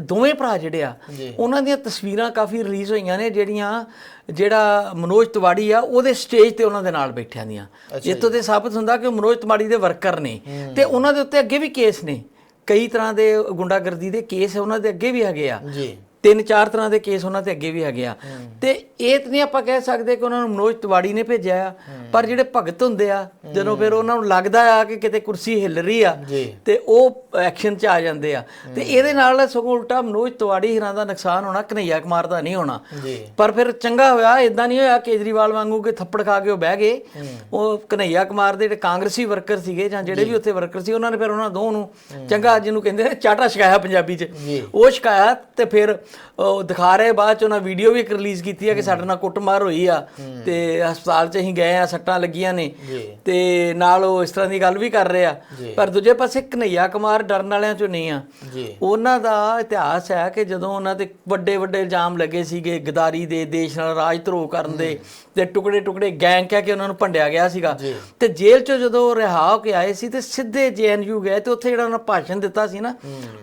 ਦੋਵੇਂ ਭਰਾ ਜਿਹੜੇ ਆ ਉਹਨਾਂ ਦੀਆਂ ਤਸਵੀਰਾਂ ਕਾਫੀ ਰਿਲੀਜ਼ ਹੋਈਆਂ ਨੇ ਜਿਹੜੀਆਂ ਜਿਹੜਾ ਮਨੋਜ ਤਿਵਾੜੀ ਆ ਉਹਦੇ ਸਟੇਜ ਤੇ ਉਹਨਾਂ ਦੇ ਨਾਲ ਬੈਠਿਆਂ ਦੀਆਂ। ਇੱਥੋਂ ਤੇ ਸਾਬਤ ਹੁੰਦਾ ਕਿ ਮਨੋਜ ਤਿਵਾੜੀ ਦੇ ਵਰਕਰ ਨੇ। ਤੇ ਉਹਨਾਂ ਦੇ ਉੱਤੇ ਅੱਗੇ ਵੀ ਕੇਸ ਨੇ। ਕਈ ਤਰ੍ਹਾਂ ਦੇ ਗੁੰਡਾਗਰਦੀ ਦੇ ਕੇਸ ਉਹਨਾਂ ਦੇ ਅੱਗੇ ਵੀ ਹੈਗੇ ਆ। ਜੀ। ਤਿੰਨ ਚਾਰ ਤਰ੍ਹਾਂ ਦੇ ਕੇਸ ਉਹਨਾਂ ਤੇ ਅੱਗੇ ਵੀ ਹੈਗੇ ਆ। ਤੇ ਇਹ ਤਾਂ ਨਹੀਂ ਆਪਾਂ ਕਹਿ ਸਕਦੇ ਕਿ ਉਹਨਾਂ ਨੂੰ ਮਨੋਜ ਤਿਵਾੜੀ ਨੇ ਭੇਜਿਆ ਆ ਪਰ ਜਿਹੜੇ ਭਗਤ ਹੁੰਦੇ ਆ ਜਦੋਂ ਫਿਰ ਉਹਨਾਂ ਨੂੰ ਲੱਗਦਾ ਆ ਕਿ ਕਿਤੇ ਕੁਰਸੀ ਹਿੱਲ ਰਹੀ ਆ ਤੇ ਉਹ ਐਕਸ਼ਨ 'ਚ ਆ ਜਾਂਦੇ ਆ। ਤੇ ਇਹਦੇ ਨਾਲ ਸਗੋਂ ਉਲਟਾ ਮਨੋਜ ਤਿਵਾੜੀ ਹਿਰਾਂ ਦਾ ਨੁਕਸਾਨ ਹੋਣਾ ਕਨਈਆ ਕੁਮਾਰ ਦਾ ਨਹੀਂ ਹੋਣਾ। ਪਰ ਫਿਰ ਚੰਗਾ ਹੋਇਆ ਇਦਾਂ ਨਹੀਂ ਹੋਇਆ ਕੇਜਰੀਵਾਲ ਵਾਂਗੂ ਕਿ ਥੱਪੜ ਖਾ ਕੇ ਉਹ ਬਹਿ ਗਏ। ਉਹ ਕਨਈਆ ਕੁਮਾਰ ਦੇ ਜਿਹੜੇ ਕਾਂਗਰਸੀ ਵਰਕਰ ਸੀਗੇ ਜਾਂ ਜਿਹੜੇ ਵੀ ਉੱਥੇ ਵਰਕਰ ਸੀ ਉਹਨਾਂ ਨੇ ਫਿਰ ਉਹਨਾਂ ਦੋ ਨੂੰ ਚੰਗਾ ਜਿਹਨੂੰ ਕਹਿੰਦੇ ਚਾਟਾ ਛਕਾਇਆ ਪੰਜਾਬੀ 'ਚ। ਉਹ ਸ਼ਿਕਾਇਤ ਤੇ ਫਿਰ ਉਹ ਦਿਖਾ ਰਹੇ ਬਾਅਦ ਚ ਉਹਨਾਂ ਵੀਡੀਓ ਵੀ ਰਿਲੀਜ਼ ਕੀਤੀ ਹੈ ਕਿ ਸਾਡੇ ਨਾਲ ਕੁੱਟਮਾਰ ਹੋਈ ਆ ਤੇ ਹਸਪਤਾਲ 'ਚ ਅਸੀਂ ਗਏ ਆ ਸੱਟਾਂ ਲੱਗੀਆਂ ਨੇ ਤੇ ਨਾਲ ਉਹ ਇਸ ਤਰ੍ਹਾਂ ਦੀ ਗੱਲ ਵੀ ਕਰ ਰਹੇ ਆ। ਪਰ ਦੂਜੇ ਪਾਸੇ ਕਨਈਆ ਕੁਮਾਰ ਡਰਨ ਵਾਲਿਆਂ ਚੋਂ ਨਹੀਂ ਆ। ਉਹਨਾਂ ਦਾ ਇਤਿਹਾਸ ਹੈ ਕਿ ਜਦੋਂ ਉਹਨਾਂ ਤੇ ਵੱਡੇ ਵੱਡੇ ਇਲਜ਼ਾਮ ਲੱਗੇ ਸੀਗੇ ਗਦਾਰੀ ਦੇ ਦੇਸ਼ ਨਾਲ ਰਾਜ ਧਰੋਹ ਕਰਨ ਦੇ ਤੇ ਟੁਕੜੇ ਟੁਕੜੇ ਗੈਂਗ ਕਹਿ ਕੇ ਉਹਨਾਂ ਨੂੰ ਭੰਡਿਆ ਗਿਆ ਸੀਗਾ। ਤੇ ਜੇਲ੍ਹ ਚੋਂ ਜਦੋਂ ਰਿਹਾ ਹੋ ਕੇ ਆਏ ਸੀ ਤੇ ਸਿੱਧੇ ਜੇਐਨਯੂ ਗਏ ਤੇ ਉੱਥੇ ਜਿਹੜਾ ਉਹਨਾਂ ਭਾਸ਼ਣ ਦਿੱਤਾ ਸੀ ਨਾ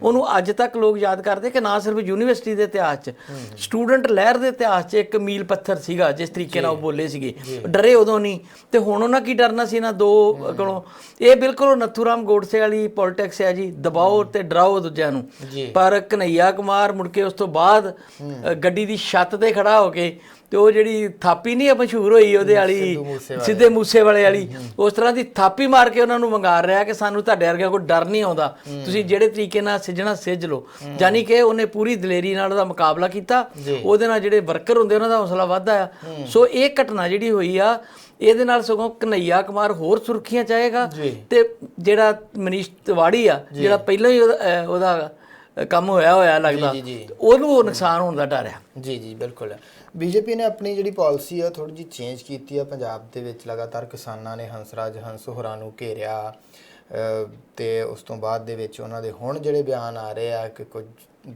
ਉਹਨੂੰ ਅੱਜ ਤੱਕ ਲੋਕ ਯਾਦ ਕਰਦੇ ਕਿ ਨਾ ਸਿਰਫ ਯੂਨੀਵਰਸਿਟੀ ਦੇ ਇਤਿਹਾਸ 'ਚ। ਸਟੂਡੈਂਟ ਲਹਿਰ ਦੇ ਇਤਿਹਾਸ 'ਚ ਇੱਕ ਮੀਲ ਪੱਥਰ ਸੀਗਾ ਜਿਸ ਤਰੀਕੇ ਨਾਲ ਉਹ ਬੋਲੇ ਸੀਗੇ। ਡਰੇ ਉਦੋਂ ਨਹੀਂ। ਤੇ ਹੁਣ ਉਹਨਾਂ ਕੀ ਡਰਨਾ ਸੀ ਨਾ ਦੋ ਕੋਲੋਂ? ਇਹ ਬਿਲਕੁਲ ਨਥੂਰਾਮ ਗੋਡਸੇ ਵਾਲੀ ਪੋਲਿਟਿਕਸ ਹੈ ਜੀ। ਦਬਾਓ ਤੇ ਡਰਾਓ ਦੂਜਿਆਂ ਨੂੰ। ਪਰ ਕਨਈਆ ਕੁਮਾਰ ਮੁੜ ਕੇ ਉਸ ਤੋਂ ਬਾਅਦ ਗੱਡੀ ਦੀ ਛੱਤ ਤੇ ਖੜਾ ਹੋ ਕੇ ਤੇ ਉਹ ਜਿਹੜੀ ਥਾਪੀ ਨਹੀਂ ਆ ਮਸ਼ਹੂਰ ਹੋਈ ਉਹਦੇ ਵਾਲੀ ਸਿੱਧੇ ਮੂਸੇ ਵਾਲੇ ਵਾਲੀ ਉਸ ਤਰ੍ਹਾਂ ਦੀ ਥਾਪੀ ਮਾਰ ਕੇ ਉਹਨਾਂ ਨੂੰ ਵੰਗਾਰ ਰਿਹਾ ਕਿ ਸਾਨੂੰ ਤੁਹਾਡੇ ਵਰਗਿਆਂ ਕੋਈ ਡਰ ਨਹੀਂ ਆਉਂਦਾ। ਤੁਸੀਂ ਜਿਹੜੇ ਤਰੀਕੇ ਨਾਲ ਸਿੱਜਣਾ ਸਿੱਜ ਲਓ। ਯਾਨੀ ਕਿ ਉਹਨੇ ਪੂਰੀ ਦਲੇਰੀ ਨਾਲ ਉਹਦਾ ਮੁਕਾਬਲਾ ਕੀਤਾ। ਉਹਦੇ ਨਾਲ ਜਿਹੜੇ ਵਰਕਰ ਹੁੰਦੇ ਉਹਨਾਂ ਦਾ ਹੌਸਲਾ ਵੱਧਦਾ ਆ। ਸੋ ਇਹ ਘਟਨਾ ਜਿਹੜੀ ਹੋਈ ਆ ਇਹਦੇ ਨਾਲ ਸਗੋਂ ਕਨਈਆ ਕੁਮਾਰ ਹੋਰ ਸੁਰਖੀਆਂ ਚਾਹੇਗਾ। ਤੇ ਜਿਹੜਾ ਮਨੀਸ਼ ਤਿਵਾੜੀ ਆ ਜਿਹੜਾ ਪਹਿਲਾਂ ਹੀ ਉਹਦਾ ਕੰਮ ਹੋਇਆ ਹੋਇਆ ਲੱਗਦਾ। ਉਹਨੂੰ ਉਹ ਨੁਕਸਾਨ ਹੋਣ ਦਾ ਡਰ ਆ। ਜੀ ਜੀ ਬਿਲਕੁਲ। ਬੀਜੇਪੀ ਨੇ ਆਪਣੀ ਜਿਹੜੀ ਪਾਲਿਸੀ ਆ ਥੋੜੀ ਜਿਹੀ ਚੇਂਜ ਕੀਤੀ ਆ ਪੰਜਾਬ ਦੇ ਵਿੱਚ ਲਗਾਤਾਰ ਕਿਸਾਨਾਂ ਨੇ ਹੰਸਰਾਜ ਹੰਸ ਹੋਰਾਂ ਨੂੰ ਘੇਰਿਆ ਅ, ਤੇ ਉਸ ਤੋਂ ਬਾਅਦ ਦੇ ਵਿੱਚ ਉਹਨਾਂ ਦੇ ਹੁਣ ਜਿਹੜੇ ਬਿਆਨ ਆ ਰਹੇ ਆ ਕਿ ਕੁਝ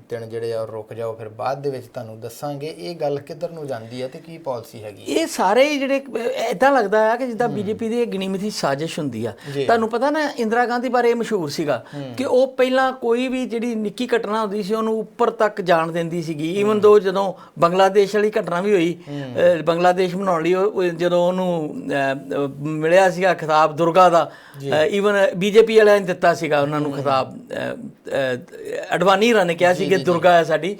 ਦਿਨ ਜਿਹੜੇ ਆ ਰੁਕ ਜਾਓ ਫਿਰ ਬਾਅਦ ਦੇ ਵਿੱਚ ਤੁਹਾਨੂੰ ਦੱਸਾਂਗੇ ਇਹ ਗੱਲ ਕਿੱਧਰ ਨੂੰ ਜਾਂਦੀ ਹੈ ਤੇ ਕੀ ਪਾਲਿਸੀ ਹੈਗੀ ਇਹ ਸਾਰੇ ਜਿਹੜੇ ਐਦਾਂ ਲੱਗਦਾ ਆ ਕਿ ਜਿੱਦਾਂ ਬੀਜੇਪੀ ਦੀ ਗਿਣੀਮਿਥੀ ਸਾਜ਼ਿਸ਼ ਹੁੰਦੀ ਆ। ਤੁਹਾਨੂੰ ਪਤਾ ਨਾ ਇੰਦਰਾ ਗਾਂਧੀ ਬਾਰੇ ਇਹ ਮਸ਼ਹੂਰ ਸੀਗਾ ਕਿ ਉਹ ਪਹਿਲਾਂ ਕੋਈ ਵੀ ਜਿਹੜੀ ਨਿੱਕੀ ਘਟਨਾ ਹੁੰਦੀ ਸੀ ਉਹਨੂੰ ਉੱਪਰ ਤੱਕ ਜਾਣ ਦਿੰਦੀ ਸੀਗੀ। ਈਵਨ ਦੋ ਜਦੋਂ ਬੰਗਲਾਦੇਸ਼ ਵਾਲੀ ਘਟਨਾ ਵੀ ਹੋਈ ਬੰਗਲਾਦੇਸ਼ ਬਣਾਉਣ ਲਈ ਜਦੋਂ ਉਹਨੂੰ ਮਿਲਿਆ ਸੀਗਾ ਖਿਤਾਬ ਦੁਰਗਾ ਦਾ ਈਵਨ ਬੀਜੇਪੀ ਵਾਲਿਆਂ ਨੇ ਦਿੱਤਾ ਸੀਗਾ ਉਹਨਾਂ ਨੂੰ ਖਿਤਾਬ ਅਡਵਾਨੀ ਰਾਂ ਨੇ ਕਿਹਾ ਸੀਗੇ ਦੁਰਗਾ ਹੈ ਸਾਡੀ।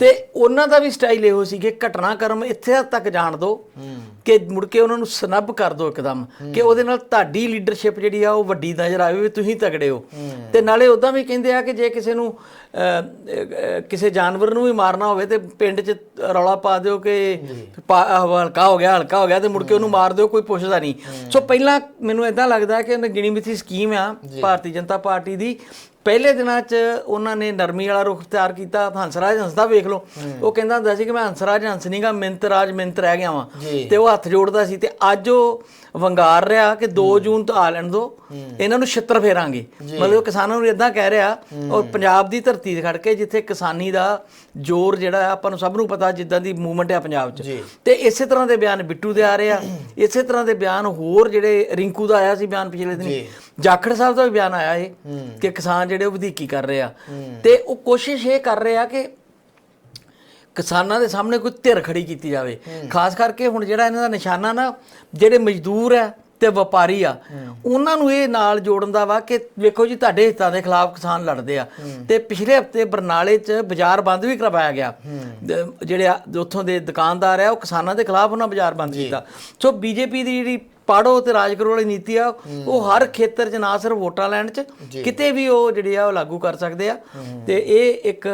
ਤੇ ਉਹਨਾਂ ਦਾ ਵੀ ਸਟਾਈਲ ਇਹੋ ਸੀ ਕਿ ਘਟਨਾਕ੍ਰਮ ਇੱਥੇ ਤੱਕ ਜਾਣ ਦਿਓ ਕਿ ਮੁੜ ਕੇ ਉਹਨਾਂ ਨੂੰ ਸਨੱਬ ਕਰ ਦਿਓ ਇੱਕਦਮ ਕਿ ਉਹਦੇ ਨਾਲ ਤੁਹਾਡੀ ਲੀਡਰਸ਼ਿਪ ਜਿਹੜੀ ਆ ਉਹ ਵੱਡੀ ਨਜ਼ਰ ਆਵੇ ਵੀ ਤੁਸੀਂ ਤਗੜੇ ਹੋ। ਤੇ ਨਾਲੇ ਉਦਾਂ ਵੀ ਕਹਿੰਦੇ ਆ ਕਿ ਜੇ ਕਿਸੇ ਨੂੰ ਕਿਸੇ ਜਾਨਵਰ ਨੂੰ ਵੀ ਮਾਰਨਾ ਹੋਵੇ ਤੇ ਪਿੰਡ 'ਚ ਰੌਲਾ ਪਾ ਦਿਓ ਕਿ ਹਲਕਾ ਹੋ ਗਿਆ ਹਲਕਾ ਹੋ ਗਿਆ ਤੇ ਮੁੜ ਕੇ ਉਹਨੂੰ ਮਾਰ ਦਿਓ ਕੋਈ ਪੁੱਛਦਾ ਨਹੀਂ। ਸੋ ਪਹਿਲਾਂ ਮੈਨੂੰ ਇਦਾਂ ਲੱਗਦਾ ਕਿ ਉਹਨਾਂ ਗਿਣੀ ਮਿੱਥੀ ਸਕੀਮ ਆ ਭਾਰਤੀ ਜਨਤਾ ਪਾਰਟੀ ਦੀ ਪਹਿਲੇ ਦਿਨਾਂ 'ਚ ਉਹਨਾਂ ਨੇ ਨਰਮੀ ਵਾਲਾ ਰੁਖ ਤਿਆਰ ਕੀਤਾ ਹੰਸਰਾਜ ਹੰਸ ਦਾ ਵੇਖ ਲਓ। ਉਹ ਕਹਿੰਦਾ ਹੁੰਦਾ ਸੀ ਕਿ ਮੈਂ ਹੰਸਰਾਜ ਹੰਸ ਨਹੀਂਗਾ ਮਿੰਤ ਰਾਜ ਮਿੰਤ ਰਹਿ ਗਿਆ ਵਾਂ। ਤੇ ਉਹ ਹੱਥ ਜੋੜਦਾ ਸੀ ਤੇ ਅੱਜ ਉਹ ਵੰਗਾਰ ਰਿਹਾ ਕਿ 2 ਜੂਨ ਤੋਂ ਆ ਲੈਣ ਦੋ ਇਹਨਾਂ ਨੂੰ ਛਿੱਤਰ ਫੇਰਾਂਗੇ। ਮਤਲਬ ਕਿਸਾਨਾਂ ਨੂੰ ਇਦਾਂ ਕਹਿ ਰਿਹਾ ਔਰ ਪੰਜਾਬ ਦੀ ਧਰਤੀ ਤੇ ਖੜ ਕੇ ਜਿੱਥੇ ਕਿਸਾਨੀ ਦਾ ਜ਼ੋਰ ਜਿਹੜਾ ਹੈ ਆਪਾਂ ਨੂੰ ਸਭ ਨੂੰ ਪਤਾ ਜਿੱਦਾਂ ਦੀ ਮੂਵਮੈਂਟ ਹੈ ਪੰਜਾਬ 'ਚ। ਤੇ ਇਸੇ ਤਰ੍ਹਾਂ ਦੇ ਬਿਆਨ ਬਿੱਟੂ ਦੇ ਆ ਰਹੇ ਆ। ਇਸੇ ਤਰ੍ਹਾਂ ਦੇ ਬਿਆਨ ਹੋਰ ਜਿਹੜੇ ਰਿੰਕੂ ਦਾ ਆਇਆ ਸੀ ਬਿਆਨ ਪਿਛਲੇ ਦਿਨ। ਜਾਖੜ ਸਾਹਿਬ ਦਾ ਵੀ ਬਿਆਨ ਆਇਆ ਏ ਕਿ ਕਿਸਾਨ ਜਿਹੜੇ ਉਹ ਵਧੀਕੀ ਕਰ ਰਹੇ ਆ। ਤੇ ਉਹ ਕੋਸ਼ਿਸ਼ ਇਹ ਕਰ ਰਹੇ ਆ ਕਿ ਕਿਸਾਨਾਂ ਦੇ ਸਾਹਮਣੇ ਕੋਈ ਧਿਰ ਖੜੀ ਕੀਤੀ ਜਾਵੇ। ਖਾਸ ਕਰਕੇ ਹੁਣ ਜਿਹੜਾ ਇਹਨਾਂ ਦਾ ਨਿਸ਼ਾਨਾ ਨਾ ਜਿਹੜੇ ਮਜ਼ਦੂਰ ਆ ਤੇ ਵਪਾਰੀ ਆ। ਉਹਨਾਂ ਨੂੰ ਇਹ ਨਾਲ ਜੋੜਨ ਦਾ ਵਾ ਕਿ ਵੇਖੋ ਜੀ ਤੁਹਾਡੇ ਹਿੱਤਾਂ ਦੇ ਖਿਲਾਫ ਕਿਸਾਨ ਲੜਦੇ ਆ। ਤੇ ਪਿਛਲੇ ਹਫ਼ਤੇ ਬਰਨਾਲੇ 'ਚ ਬਾਜ਼ਾਰ ਬੰਦ ਵੀ ਕਰਵਾਇਆ ਗਿਆ। ਜਿਹੜੇ ਉੱਥੋਂ ਦੇ ਦੁਕਾਨਦਾਰ ਆ ਉਹ ਕਿਸਾਨਾਂ ਦੇ ਖਿਲਾਫ ਉਹਨਾਂ ਬਾਜ਼ਾਰ ਬੰਦ ਕੀਤਾ। ਸੋ ਬੀਜੇਪੀ ਦੀ ਜਿਹੜੀ ਪਾੜੋ ਤੇ ਰਾਜ ਕਰੋ ਵਾਲੀ ਨੀਤੀ ਆ ਉਹ ਹਰ ਖੇਤਰ 'ਚ ਨਾ ਸਿਰਫ ਵੋਟਾਂ ਲੈਣ 'ਚ ਕਿਤੇ ਵੀ ਉਹ ਜਿਹੜੀ ਆ ਉਹ ਲਾਗੂ ਕਰ ਸਕਦੇ ਆ। ਤੇ ਇਹ ਇੱਕ